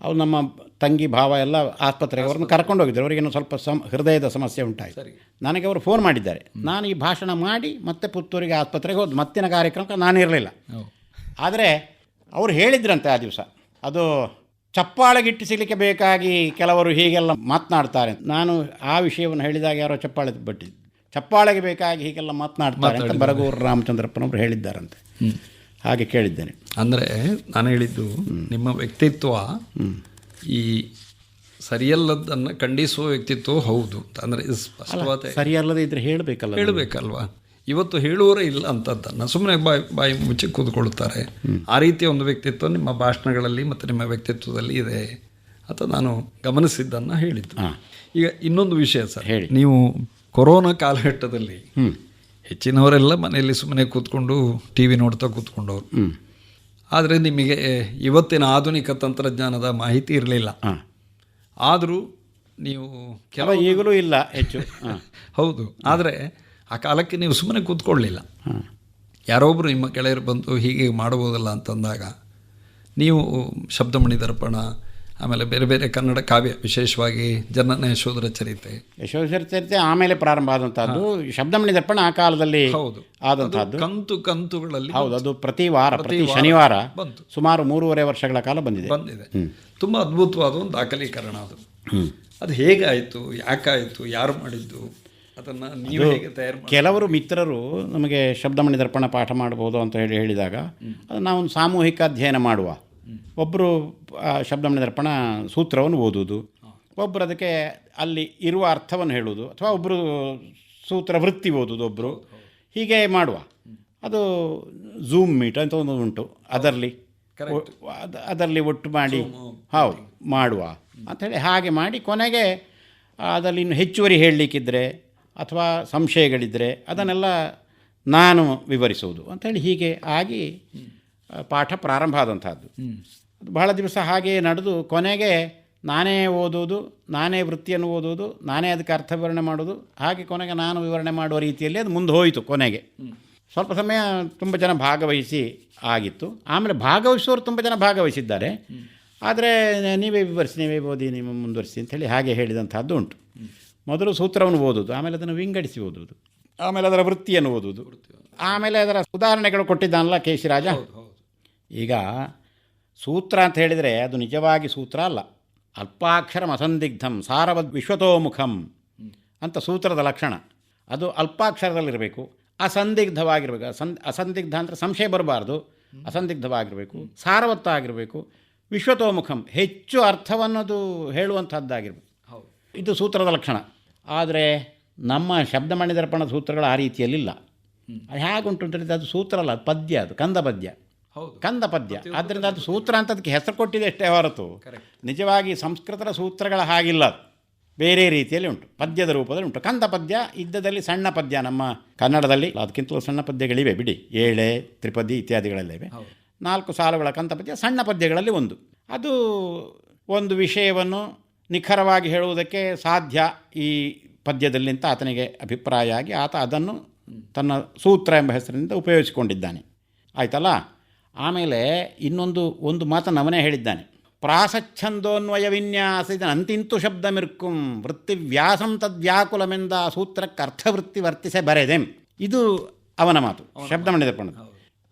ಅವ್ರು ನಮ್ಮ ತಂಗಿ ಭಾವ ಎಲ್ಲ ಆಸ್ಪತ್ರೆಗೆ ಅವ್ರನ್ನ ಕರ್ಕೊಂಡು ಹೋಗಿದ್ದರು. ಅವರಿಗೇನು ಸ್ವಲ್ಪ ಸಮ ಹೃದಯದ ಸಮಸ್ಯೆ ಉಂಟಾಯಿತು. ನನಗೆ ಅವರು ಫೋನ್ ಮಾಡಿದ್ದಾರೆ. ನಾನು ಈ ಭಾಷಣ ಮಾಡಿ ಮತ್ತೆ ಪುತ್ತೂರಿಗೆ ಆಸ್ಪತ್ರೆಗೆ ಹೋದ್ ಮತ್ತಿನ ಕಾರ್ಯಕ್ರಮಕ್ಕೆ ನಾನು ಇರಲಿಲ್ಲ. ಆದರೆ ಅವರು ಹೇಳಿದ್ರಂತೆ ಆ ದಿವಸ ಅದು ಚಪ್ಪಾಳೆ ಗಿಟ್ಟಿಸಲಿಕ್ಕೆ ಬೇಕಾಗಿ ಕೆಲವರು ಹೀಗೆಲ್ಲ ಮಾತನಾಡ್ತಾರೆ. ನಾನು ಆ ವಿಷಯವನ್ನು ಹೇಳಿದಾಗ ಯಾರೋ ಚಪ್ಪಾಳೆ ಬಟ್ಟಿದ್ದು. ಚಪ್ಪಾಳೆಗೆ ಬೇಕಾಗಿ ಹೀಗೆಲ್ಲ ಮಾತನಾಡ್ತಾರೆ ಅಂತ ಬರಗೂರು ರಾಮಚಂದ್ರಪ್ಪನವರು ಹೇಳಿದ್ದಾರಂತೆ. ಹಾಗೆ ಕೇಳಿದ್ದೇನೆ. ಅಂದರೆ ನಾನು ಹೇಳಿದ್ದು ನಿಮ್ಮ ವ್ಯಕ್ತಿತ್ವ ಈ ಸರಿಯಲ್ಲದನ್ನು ಖಂಡಿಸುವ ವ್ಯಕ್ತಿತ್ವ ಹೌದು. ಅಂದರೆ ಸ್ಪಷ್ಟವಾದ ಸರಿಯಲ್ಲದೆ ಇದ್ರೆ ಹೇಳಬೇಕಲ್ಲ ಹೇಳಬೇಕಲ್ವಾ? ಇವತ್ತು ಹೇಳುವರೇ ಇಲ್ಲ ಅಂತದ್ದನ್ನು. ಸುಮ್ಮನೆ ಬಾಯಿ ಬಾಯಿ ಮುಚ್ಚಿ ಕೂತ್ಕೊಳ್ಳುತ್ತಾರೆ ಆ ರೀತಿಯ ಒಂದು ವ್ಯಕ್ತಿತ್ವ ನಿಮ್ಮ ಭಾಷಣಗಳಲ್ಲಿ ಮತ್ತು ನಿಮ್ಮ ವ್ಯಕ್ತಿತ್ವದಲ್ಲಿ ಇದೆ ಅಂತ ನಾನು ಗಮನಿಸಿದ್ದನ್ನು ಹೇಳಿದ್ದು. ಈಗ ಇನ್ನೊಂದು ವಿಷಯ ಸರ್. ಹೇಳಿ. ನೀವು ಕೊರೋನಾ ಕಾಲಘಟ್ಟದಲ್ಲಿ ಹೆಚ್ಚಿನವರೆಲ್ಲ ಮನೆಯಲ್ಲಿ ಸುಮ್ಮನೆ ಕೂತ್ಕೊಂಡು ಟಿ ವಿ ನೋಡ್ತಾ ಕೂತ್ಕೊಂಡವರು. ಆದರೆ ನಿಮಗೆ ಇವತ್ತಿನ ಆಧುನಿಕ ತಂತ್ರಜ್ಞಾನದ ಮಾಹಿತಿ ಇರಲಿಲ್ಲ. ಆದರೂ ನೀವು ಕೆಲ ಕೆಲವು ಈಗಲೂ ಇಲ್ಲ ಹೆಚ್ಚು. ಹೌದು. ಆದರೆ ಆ ಕಾಲಕ್ಕೆ ನೀವು ಸುಮ್ಮನೆ ಕೂತ್ಕೊಳ್ಳಲಿಲ್ಲ ಯಾರೊಬ್ಬರು ನಿಮ್ಮ ಗೆಳೆಯರು ಬಂದು ಹೀಗೆ ಮಾಡ್ಬೋದಲ್ಲ ಅಂತಂದಾಗ ನೀವು ಶಬ್ದಮಣಿ ದರ್ಪಣ ಆಮೇಲೆ ಬೇರೆ ಬೇರೆ ಕನ್ನಡ ಕಾವ್ಯ ವಿಶೇಷವಾಗಿ ಜನನ ಯಶೋಧರ ಚರಿತೆ. ಯಶೋಧರ ಚರಿತೆ ಆಮೇಲೆ ಪ್ರಾರಂಭ ಆದಂತಹದ್ದು. ಶಬ್ದಮಣಿ ದರ್ಪಣ ಆ ಕಾಲದಲ್ಲಿ ಹೌದು. ಆದಂತಹದ್ದು. ಕಂತು ಕಂತುಗಳಲ್ಲಿ ಹೌದು ಅದು ಪ್ರತಿ ವಾರ ಪ್ರತಿ ಶನಿವಾರ ಬಂತು. ಸುಮಾರು ಮೂರುವರೆ ವರ್ಷಗಳ ಕಾಲ ಬಂದಿದೆ. ಬಂದಿದೆ. ತುಂಬ ಅದ್ಭುತವಾದ ಒಂದು ದಾಖಲೀಕರಣ ಅದು. ಅದು ಹೇಗಾಯಿತು ಯಾಕಾಯಿತು ಯಾರು ಮಾಡಿದ್ದು ಅದನ್ನು ನೀವು ಹೇಗೆ ತಯಾರು ಕೆಲವರು ಮಿತ್ರರು ನಮಗೆ ಶಬ್ದಮಣಿ ದರ್ಪಣ ಪಾಠ ಮಾಡ್ಬೋದು ಅಂತ ಹೇಳಿ ಹೇಳಿದಾಗ ಅದು ನಾವೊಂದು ಸಾಮೂಹಿಕ ಅಧ್ಯಯನ ಮಾಡುವ. ಒಬ್ಬರು ಶಬ್ದಮಣಿ ದರ್ಪಣ ಸೂತ್ರವನ್ನು ಓದುವುದು. ಒಬ್ಬರು ಅದಕ್ಕೆ ಅಲ್ಲಿ ಇರುವ ಅರ್ಥವನ್ನು ಹೇಳುವುದು. ಅಥವಾ ಒಬ್ಬರು ಸೂತ್ರ ವೃತ್ತಿ ಓದುವುದು ಒಬ್ಬರು ಹೀಗೆ ಮಾಡುವ. ಅದು ಝೂಮ್ ಮೀಟ್ ಅಂತ ಒಂದು ಉಂಟು. ಅದರಲ್ಲಿ ಅದ- ಅದರಲ್ಲಿ ಒಟ್ಟು ಮಾಡಿ ಹೌದು ಮಾಡುವ. ಅಂಥೇಳಿ ಹಾಗೆ ಮಾಡಿ ಕೊನೆಗೆ ಅದರಲ್ಲಿ ಇನ್ನು ಹೆಚ್ಚುವರಿ ಹೇಳಲಿಕ್ಕಿದ್ರೆ ಅಥವಾ ಸಂಶಯಗಳಿದ್ದರೆ ಅದನ್ನೆಲ್ಲ ನಾನು ವಿವರಿಸುವುದು. ಅಂಥೇಳಿ ಹೀಗೆ ಆಗಿ ಪಾಠ ಪ್ರಾರಂಭ ಆದಂಥದ್ದು. ಅದು ಬಹಳ ದಿವಸ ಹಾಗೆ ನಡೆದು ಕೊನೆಗೆ ನಾನೇ ಓದುವುದು ನಾನೇ ವೃತ್ತಿಯನ್ನು ಓದುವುದು ನಾನೇ ಅದಕ್ಕೆ ಅರ್ಥ ವಿವರಣೆ ಮಾಡೋದು ಹಾಗೆ ಕೊನೆಗೆ ನಾನು ವಿವರಣೆ ಮಾಡುವ ರೀತಿಯಲ್ಲಿ ಅದು ಮುಂದೆ ಹೋಯಿತು ಕೊನೆಗೆ. ಸ್ವಲ್ಪ ಸಮಯ ತುಂಬ ಜನ ಭಾಗವಹಿಸಿ ಆಗಿತ್ತು. ಆಮೇಲೆ ಭಾಗವಹಿಸುವವರು ತುಂಬ ಜನ ಭಾಗವಹಿಸಿದ್ದಾರೆ. ಆದರೆ ನೀವೇ ವಿವರಿಸಿ ನೀವೇ ಓದಿ ನೀವು ಮುಂದುವರಿಸಿ ಅಂತೇಳಿ ಹಾಗೆ ಹೇಳಿದಂಥದ್ದು ಉಂಟು. ಮೊದಲು ಸೂತ್ರವನ್ನು ಓದುವುದು ಆಮೇಲೆ ಅದನ್ನು ವಿಂಗಡಿಸಿ ಓದುವುದು. ಆಮೇಲೆ ಅದರ ವೃತ್ತಿಯನ್ನು ಓದುವುದು. ಆಮೇಲೆ ಅದರ ಉದಾಹರಣೆಗಳು ಕೊಟ್ಟಿದ್ದಾನಲ್ಲ ಕೆ ಸಿ ರಾಜ? ಈಗ ಸೂತ್ರ ಅಂತ ಹೇಳಿದರೆ ಅದು ನಿಜವಾಗಿ ಸೂತ್ರ ಅಲ್ಲ. ಅಲ್ಪಾಕ್ಷರಂ ಅಸಂದಿಗ್ಧಂ ಸಾರವದ್ ವಿಶ್ವತೋಮುಖಂ ಅಂತ ಸೂತ್ರದ ಲಕ್ಷಣ. ಅದು ಅಲ್ಪಾಕ್ಷರದಲ್ಲಿರಬೇಕು ಅಸಂದಿಗ್ಧವಾಗಿರಬೇಕು. ಅಸಂ ಅಸಂದಿಗ್ಧ ಅಂದರೆ ಸಂಶಯ ಬರಬಾರ್ದು. ಅಸಂದಿಗ್ಧವಾಗಿರಬೇಕು ಸಾರವತ್ತಾಗಿರಬೇಕು ವಿಶ್ವತೋಮುಖಂ ಹೆಚ್ಚು ಅರ್ಥವನ್ನದು ಹೇಳುವಂಥದ್ದಾಗಿರಬೇಕು. ಹೌದು. ಇದು ಸೂತ್ರದ ಲಕ್ಷಣ. ಆದರೆ ನಮ್ಮ ಶಬ್ದಮಣಿ ದರ್ಪಣ ಸೂತ್ರಗಳು ಆ ರೀತಿಯಲ್ಲಿಲ್ಲ. ಅದು ಹೇಗುಂಟು ಅಂತ ಹೇಳಿದರೆ ಅದು ಸೂತ್ರ ಅಲ್ಲ ಅದು ಪದ್ಯ ಅದು ಕಂದ ಪದ್ಯ ಕಂದ ಪದ್ಯ. ಆದ್ದರಿಂದ ಅದು ಸೂತ್ರ ಅಂತ ಅದಕ್ಕೆ ಹೆಸರು ಕೊಟ್ಟಿದೆ ಅಷ್ಟೇ ಹೊರತು. ನಿಜವಾಗಿ ಸಂಸ್ಕೃತದ ಸೂತ್ರಗಳ ಹಾಗಿಲ್ಲ ಅದು. ಬೇರೆ ರೀತಿಯಲ್ಲಿ ಉಂಟು. ಪದ್ಯದ ರೂಪದಲ್ಲಿ ಉಂಟು. ಕಂದ ಪದ್ಯ ಇದ್ದದಲ್ಲಿ ಸಣ್ಣ ಪದ್ಯ. ನಮ್ಮ ಕನ್ನಡದಲ್ಲಿ ಅದಕ್ಕಿಂತಲೂ ಸಣ್ಣ ಪದ್ಯಗಳಿವೆ. ಬಿಡಿ. ಏಳೆ ತ್ರಿಪದಿ ಇತ್ಯಾದಿಗಳೆಲ್ಲ ಇವೆ. ನಾಲ್ಕು ಸಾಲುಗಳ ಕಂದ ಪದ್ಯ ಸಣ್ಣ ಪದ್ಯಗಳಲ್ಲಿ ಒಂದು. ಅದು ಒಂದು ವಿಷಯವನ್ನು ನಿಖರವಾಗಿ ಹೇಳುವುದಕ್ಕೆ ಸಾಧ್ಯ ಈ ಪದ್ಯದಲ್ಲಿ ಅಂತ ಆತನಿಗೆ ಅಭಿಪ್ರಾಯ ಆಗಿ ಆತ ಅದನ್ನು ತನ್ನ ಸೂತ್ರ ಎಂಬ ಹೆಸರಿನಿಂದ ಉಪಯೋಗಿಸಿಕೊಂಡಿದ್ದಾನೆ. ಆಯ್ತಲ್ಲ? ಆಮೇಲೆ ಇನ್ನೊಂದು ಒಂದು ಮಾತನ್ನು ಅವನೇ ಹೇಳಿದ್ದಾನೆ. ಪ್ರಾಸಚ್ಛಂದೋನ್ವಯ ವಿನ್ಯಾಸ ಇದನ್ನು ಅಂತಿಂತು ಶಬ್ದ ಮಿರ್ಕುಂ ವೃತ್ತಿ ವ್ಯಾಸಂ ತದ್ವ್ಯಾಕುಲಮೆಂದ ಸೂತ್ರಕ್ಕೆ ಅರ್ಥವೃತ್ತಿ ವರ್ತಿಸೆ ಬರೆದೆಂ. ಇದು ಅವನ ಮಾತು ಶಬ್ದ ಮಾಡಿದ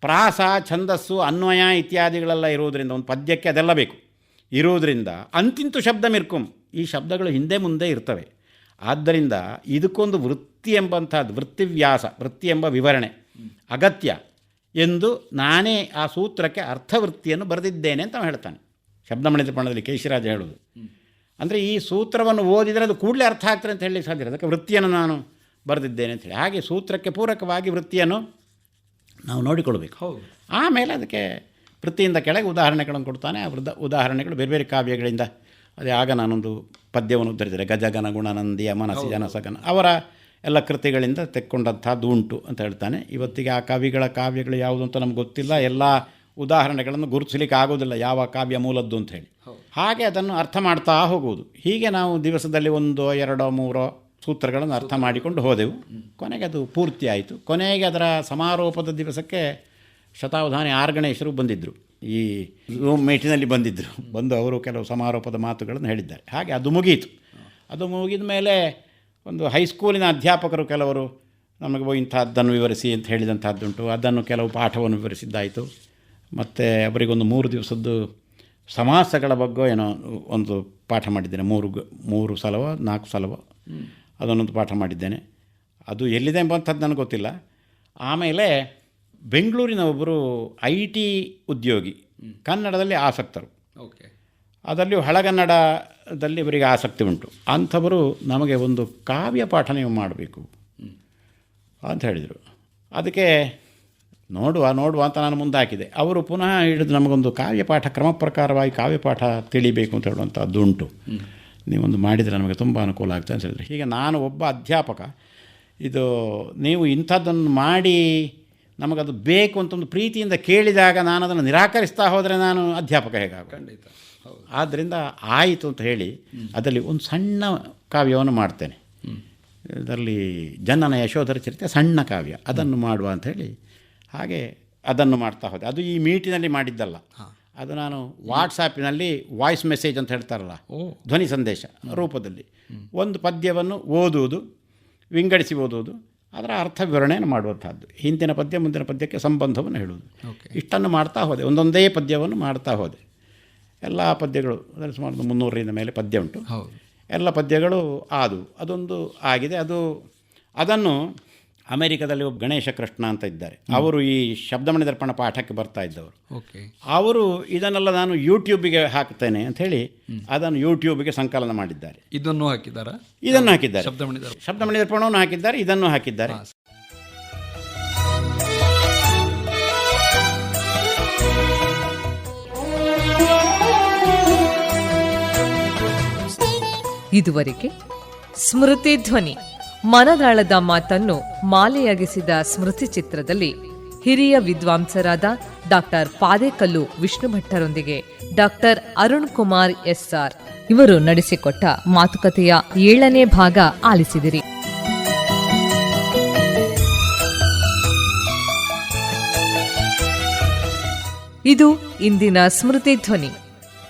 ಪ್ರಾಸ ಛಂದಸ್ಸು ಅನ್ವಯ ಇತ್ಯಾದಿಗಳೆಲ್ಲ ಇರುವುದರಿಂದ ಒಂದು ಪದ್ಯಕ್ಕೆ ಅದೆಲ್ಲ ಬೇಕು. ಇರುವುದರಿಂದ ಅಂತಿಂತು ಶಬ್ದ ಮಿರ್ಕುಂ. ಈ ಶಬ್ದಗಳು ಹಿಂದೆ ಮುಂದೆ ಇರ್ತವೆ. ಆದ್ದರಿಂದ ಇದಕ್ಕೊಂದು ವೃತ್ತಿ ಎಂಬಂಥದ್ದು ವೃತ್ತಿವ್ಯಾಸ ವೃತ್ತಿ ಎಂಬ ವಿವರಣೆ. ಅಗತ್ಯ. ಎಂದು ನಾನೇ ಆ ಸೂತ್ರಕ್ಕೆ ಅರ್ಥವೃತ್ತಿಯನ್ನು ಬರೆದಿದ್ದೇನೆ ಅಂತ ಅವನು ಹೇಳ್ತಾನೆ. ಶಬ್ದಮಣಿತ ಪಣದಲ್ಲಿ ಕೇಶಿರಾಜ ಹೇಳೋದು ಅಂದರೆ ಈ ಸೂತ್ರವನ್ನು ಓದಿದರೆ ಅದು ಕೂಡಲೇ ಅರ್ಥ ಆಗ್ತದೆ ಅಂತ ಹೇಳಿ ಸಾಧ್ಯ. ಅದಕ್ಕೆ ವೃತ್ತಿಯನ್ನು ನಾನು ಬರೆದಿದ್ದೇನೆ ಅಂತೇಳಿ ಹಾಗೆ ಸೂತ್ರಕ್ಕೆ ಪೂರಕವಾಗಿ ವೃತ್ತಿಯನ್ನು ನಾವು ನೋಡಿಕೊಳ್ಬೇಕು. ಹೌದು. ಆಮೇಲೆ ಅದಕ್ಕೆ ವೃತ್ತಿಯಿಂದ ಕೆಳಗೆ ಉದಾಹರಣೆಗಳನ್ನು ಕೊಡ್ತಾನೆ. ಆ ವೃದ್ಧ ಉದಾಹರಣೆಗಳು ಬೇರೆ ಬೇರೆ ಕಾವ್ಯಗಳಿಂದ. ಅದೇ ಆಗ ನಾನೊಂದು ಪದ್ಯವನ್ನು ಉದ್ಧರಿಸಿದೆ. ಗಜಗನ ಗುಣನಂದಿಯ ಮನಸ್ಸಿ ಜನಸಗನ ಅವರ ಎಲ್ಲ ಕೃತಿಗಳಿಂದ ತೆಕ್ಕೊಂಡಂಥದ್ದು ಉಂಟು ಅಂತ ಹೇಳ್ತಾನೆ. ಇವತ್ತಿಗೆ ಆ ಕವಿಗಳ ಕಾವ್ಯಗಳು ಯಾವುದು ಅಂತ ನಮ್ಗೆ ಗೊತ್ತಿಲ್ಲ. ಎಲ್ಲ ಉದಾಹರಣೆಗಳನ್ನು ಗುರುತಿಸಲಿಕ್ಕೆ ಆಗೋದಿಲ್ಲ ಯಾವ ಕಾವ್ಯ ಮೂಲದ್ದು ಅಂತ ಹೇಳಿ. ಹಾಗೆ ಅದನ್ನು ಅರ್ಥ ಮಾಡ್ತಾ ಹೋಗುವುದು. ಹೀಗೆ ನಾವು ದಿವಸದಲ್ಲಿ ಒಂದು ಎರಡೋ ಮೂರೋ ಸೂತ್ರಗಳನ್ನು ಅರ್ಥ ಮಾಡಿಕೊಂಡು ಹೋದೆವು. ಕೊನೆಗೆ ಅದು ಪೂರ್ತಿ ಆಯಿತು. ಕೊನೆಗೆ ಅದರ ಸಮಾರೋಪದ ದಿವಸಕ್ಕೆ ಶತಾವಧಾನಿ ಆರ್ ಗಣೇಶರು ಬಂದಿದ್ದರು ಈ ರೂಮ್ ಮೀಟಿನಲ್ಲಿ ಬಂದಿದ್ದರು ಬಂದು ಅವರು ಕೆಲವು ಸಮಾರೋಪದ ಮಾತುಗಳನ್ನು ಹೇಳಿದ್ದಾರೆ. ಹಾಗೆ ಅದು ಮುಗಿಯಿತು ಅದು ಮುಗಿದ ಮೇಲೆ ಒಂದು ಹೈಸ್ಕೂಲಿನ ಅಧ್ಯಾಪಕರು ಕೆಲವರು ನಮಗೆ ಇಂಥದ್ದನ್ನು ವಿವರಿಸಿ ಅಂತ ಹೇಳಿದಂಥದ್ದುಂಟು. ಅದನ್ನು ಕೆಲವು ಪಾಠವನ್ನು ವಿವರಿಸಿದ್ದಾಯಿತು. ಮತ್ತು ಅವರಿಗೊಂದು ಮೂರು ದಿವಸದ್ದು ಸಮಾಸಗಳ ಬಗ್ಗೆ ಏನೋ ಒಂದು ಪಾಠ ಮಾಡಿದ್ದೇನೆ. ಮೂರು ಮೂರು ಸಲವೋ ನಾಲ್ಕು ಸಲವೋ ಅದನ್ನೊಂದು ಪಾಠ ಮಾಡಿದ್ದೇನೆ. ಅದು ಎಲ್ಲಿದೆ ಎಂಬಂಥದ್ದು ನನಗೆ ಗೊತ್ತಿಲ್ಲ. ಆಮೇಲೆ ಬೆಂಗಳೂರಿನ ಒಬ್ಬರು ಐ ಟಿ ಉದ್ಯೋಗಿ ಕನ್ನಡದಲ್ಲಿ ಆಸಕ್ತರು. ಓಕೆ. ಅದರಲ್ಲಿಯೂ ಹಳಗನ್ನಡದಲ್ಲಿ ಇವರಿಗೆ ಆಸಕ್ತಿ ಉಂಟು. ಅಂಥವರು ನಮಗೆ ಒಂದು ಕಾವ್ಯ ಪಾಠ ಮಾಡಬೇಕು ಅಂತ ಹೇಳಿದರು. ಅದಕ್ಕೆ ನೋಡುವ ನೋಡುವ ಅಂತ ನಾನು ಮುಂದೆ ಹಾಕಿದೆ ಅವರು ಪುನಃ ಹಿಡಿದು ನಮಗೊಂದು ಕಾವ್ಯಪಾಠ ಕ್ರಮ ಪ್ರಕಾರವಾಗಿ ಕಾವ್ಯಪಾಠ ತಿಳಿಬೇಕು ಅಂತ ಹೇಳುವಂಥದ್ದು ಉಂಟು. ನೀವೊಂದು ಮಾಡಿದರೆ ನಮಗೆ ತುಂಬ ಅನುಕೂಲ ಆಗ್ತದೆ ಅಂತ ಹೇಳಿದರೆ. ಹೀಗೆ ನಾನು ಒಬ್ಬ ಅಧ್ಯಾಪಕ, ಇದು ನೀವು ಇಂಥದ್ದನ್ನು ಮಾಡಿ ನಮಗದು ಬೇಕು ಅಂತ ಒಂದು ಪ್ರೀತಿಯಿಂದ ಕೇಳಿದಾಗ ನಾನು ಅದನ್ನು ನಿರಾಕರಿಸ್ತಾ ಹೋದರೆ ನಾನು ಅಧ್ಯಾಪಕ ಹೇಗಾಗ ಖಂಡಿತ. ಆದ್ದರಿಂದ ಆಯಿತು ಅಂತ ಹೇಳಿ ಅದರಲ್ಲಿ ಒಂದು ಸಣ್ಣ ಕಾವ್ಯವನ್ನು ಮಾಡ್ತೇನೆ. ಇದರಲ್ಲಿ ಜನನ ಯಶೋಧರ ಚರಿತ್ರೆ ಸಣ್ಣ ಕಾವ್ಯ. ಅದನ್ನು ಮಾಡುವ ಅಂತ ಹೇಳಿ ಹಾಗೆ ಅದನ್ನು ಮಾಡ್ತಾ ಹೋದೆ. ಅದು ಈ ಮೀಟಿನಲ್ಲಿ ಮಾಡಿದ್ದಲ್ಲ. ಅದು ನಾನು ವಾಟ್ಸಾಪಿನಲ್ಲಿ ವಾಯ್ಸ್ ಮೆಸೇಜ್ ಅಂತ ಹೇಳ್ತಾರಲ್ಲ ಧ್ವನಿ ಸಂದೇಶ ರೂಪದಲ್ಲಿ. ಒಂದು ಪದ್ಯವನ್ನು ಓದುವುದು ವಿಂಗಡಿಸಿ ಓದುವುದು ಅದರ ಅರ್ಥ ವಿವರಣೆಯನ್ನು ಮಾಡುವಂಥದ್ದು. ಹಿಂದಿನ ಪದ್ಯ ಮುಂದಿನ ಪದ್ಯಕ್ಕೆ ಸಂಬಂಧವನ್ನು ಹೇಳುವುದು. ಇಷ್ಟನ್ನು ಮಾಡ್ತಾ ಹೋದೆ. ಒಂದೊಂದೇ ಪದ್ಯವನ್ನು ಮಾಡ್ತಾ ಹೋದೆ. ಎಲ್ಲ ಪದ್ಯಗಳು ಅಂದರೆ ಸುಮಾರು ಒಂದು ಮುನ್ನೂರರಿಂದ ಮೇಲೆ ಪದ್ಯ ಉಂಟು. ಎಲ್ಲ ಪದ್ಯಗಳು ಆದವು. ಅದೊಂದು ಆಗಿದೆ. ಅದು ಅದನ್ನು ಅಮೆರಿಕದಲ್ಲಿ ಒಬ್ಬ ಗಣೇಶ ಕೃಷ್ಣ ಅಂತ ಇದ್ದಾರೆ. ಅವರು ಈ ಶಬ್ದಮಣಿ ದರ್ಪಣ ಪಾಠಕ್ಕೆ ಬರ್ತಾ ಇದ್ದವರು. ಓಕೆ. ಅವರು ಇದನ್ನೆಲ್ಲ ನಾನು ಯೂಟ್ಯೂಬಿಗೆ ಹಾಕ್ತೇನೆ ಅಂತ ಹೇಳಿ ಅದನ್ನು ಯೂಟ್ಯೂಬಿಗೆ ಸಂಕಲನ ಮಾಡಿದ್ದಾರೆ. ಇದನ್ನು ಹಾಕಿದ್ದಾರೆ? ಇದನ್ನು ಹಾಕಿದ್ದಾರೆ. ಶಬ್ದಮಣಿ ಶಬ್ದಮಣಿ ದರ್ಪಣವನ್ನು ಹಾಕಿದ್ದಾರೆ ಇದನ್ನು ಹಾಕಿದ್ದಾರೆ. ಇದುವರೆಗೆ ಸ್ಮೃತಿ ಧ್ವನಿ. ಮನದಾಳದ ಮಾತನ್ನು ಮಾಲೆಯಾಗಿಸಿದ ಸ್ಮೃತಿ ಚಿತ್ರದಲ್ಲಿ ಹಿರಿಯ ವಿದ್ವಾಂಸರಾದ ಡಾಕ್ಟರ್ ಪಾದೇಕಲ್ಲು ವಿಷ್ಣು ಭಟ್ಟರೊಂದಿಗೆ ಡಾಕ್ಟರ್ ಅರುಣ್ ಕುಮಾರ್ ಎಸ್ಆರ್ ಇವರು ನಡೆಸಿಕೊಟ್ಟ ಮಾತುಕತೆಯ ಏಳನೇ ಭಾಗ ಆಲಿಸಿದಿರಿ. ಇದು ಇಂದಿನ ಸ್ಮೃತಿ ಧ್ವನಿ.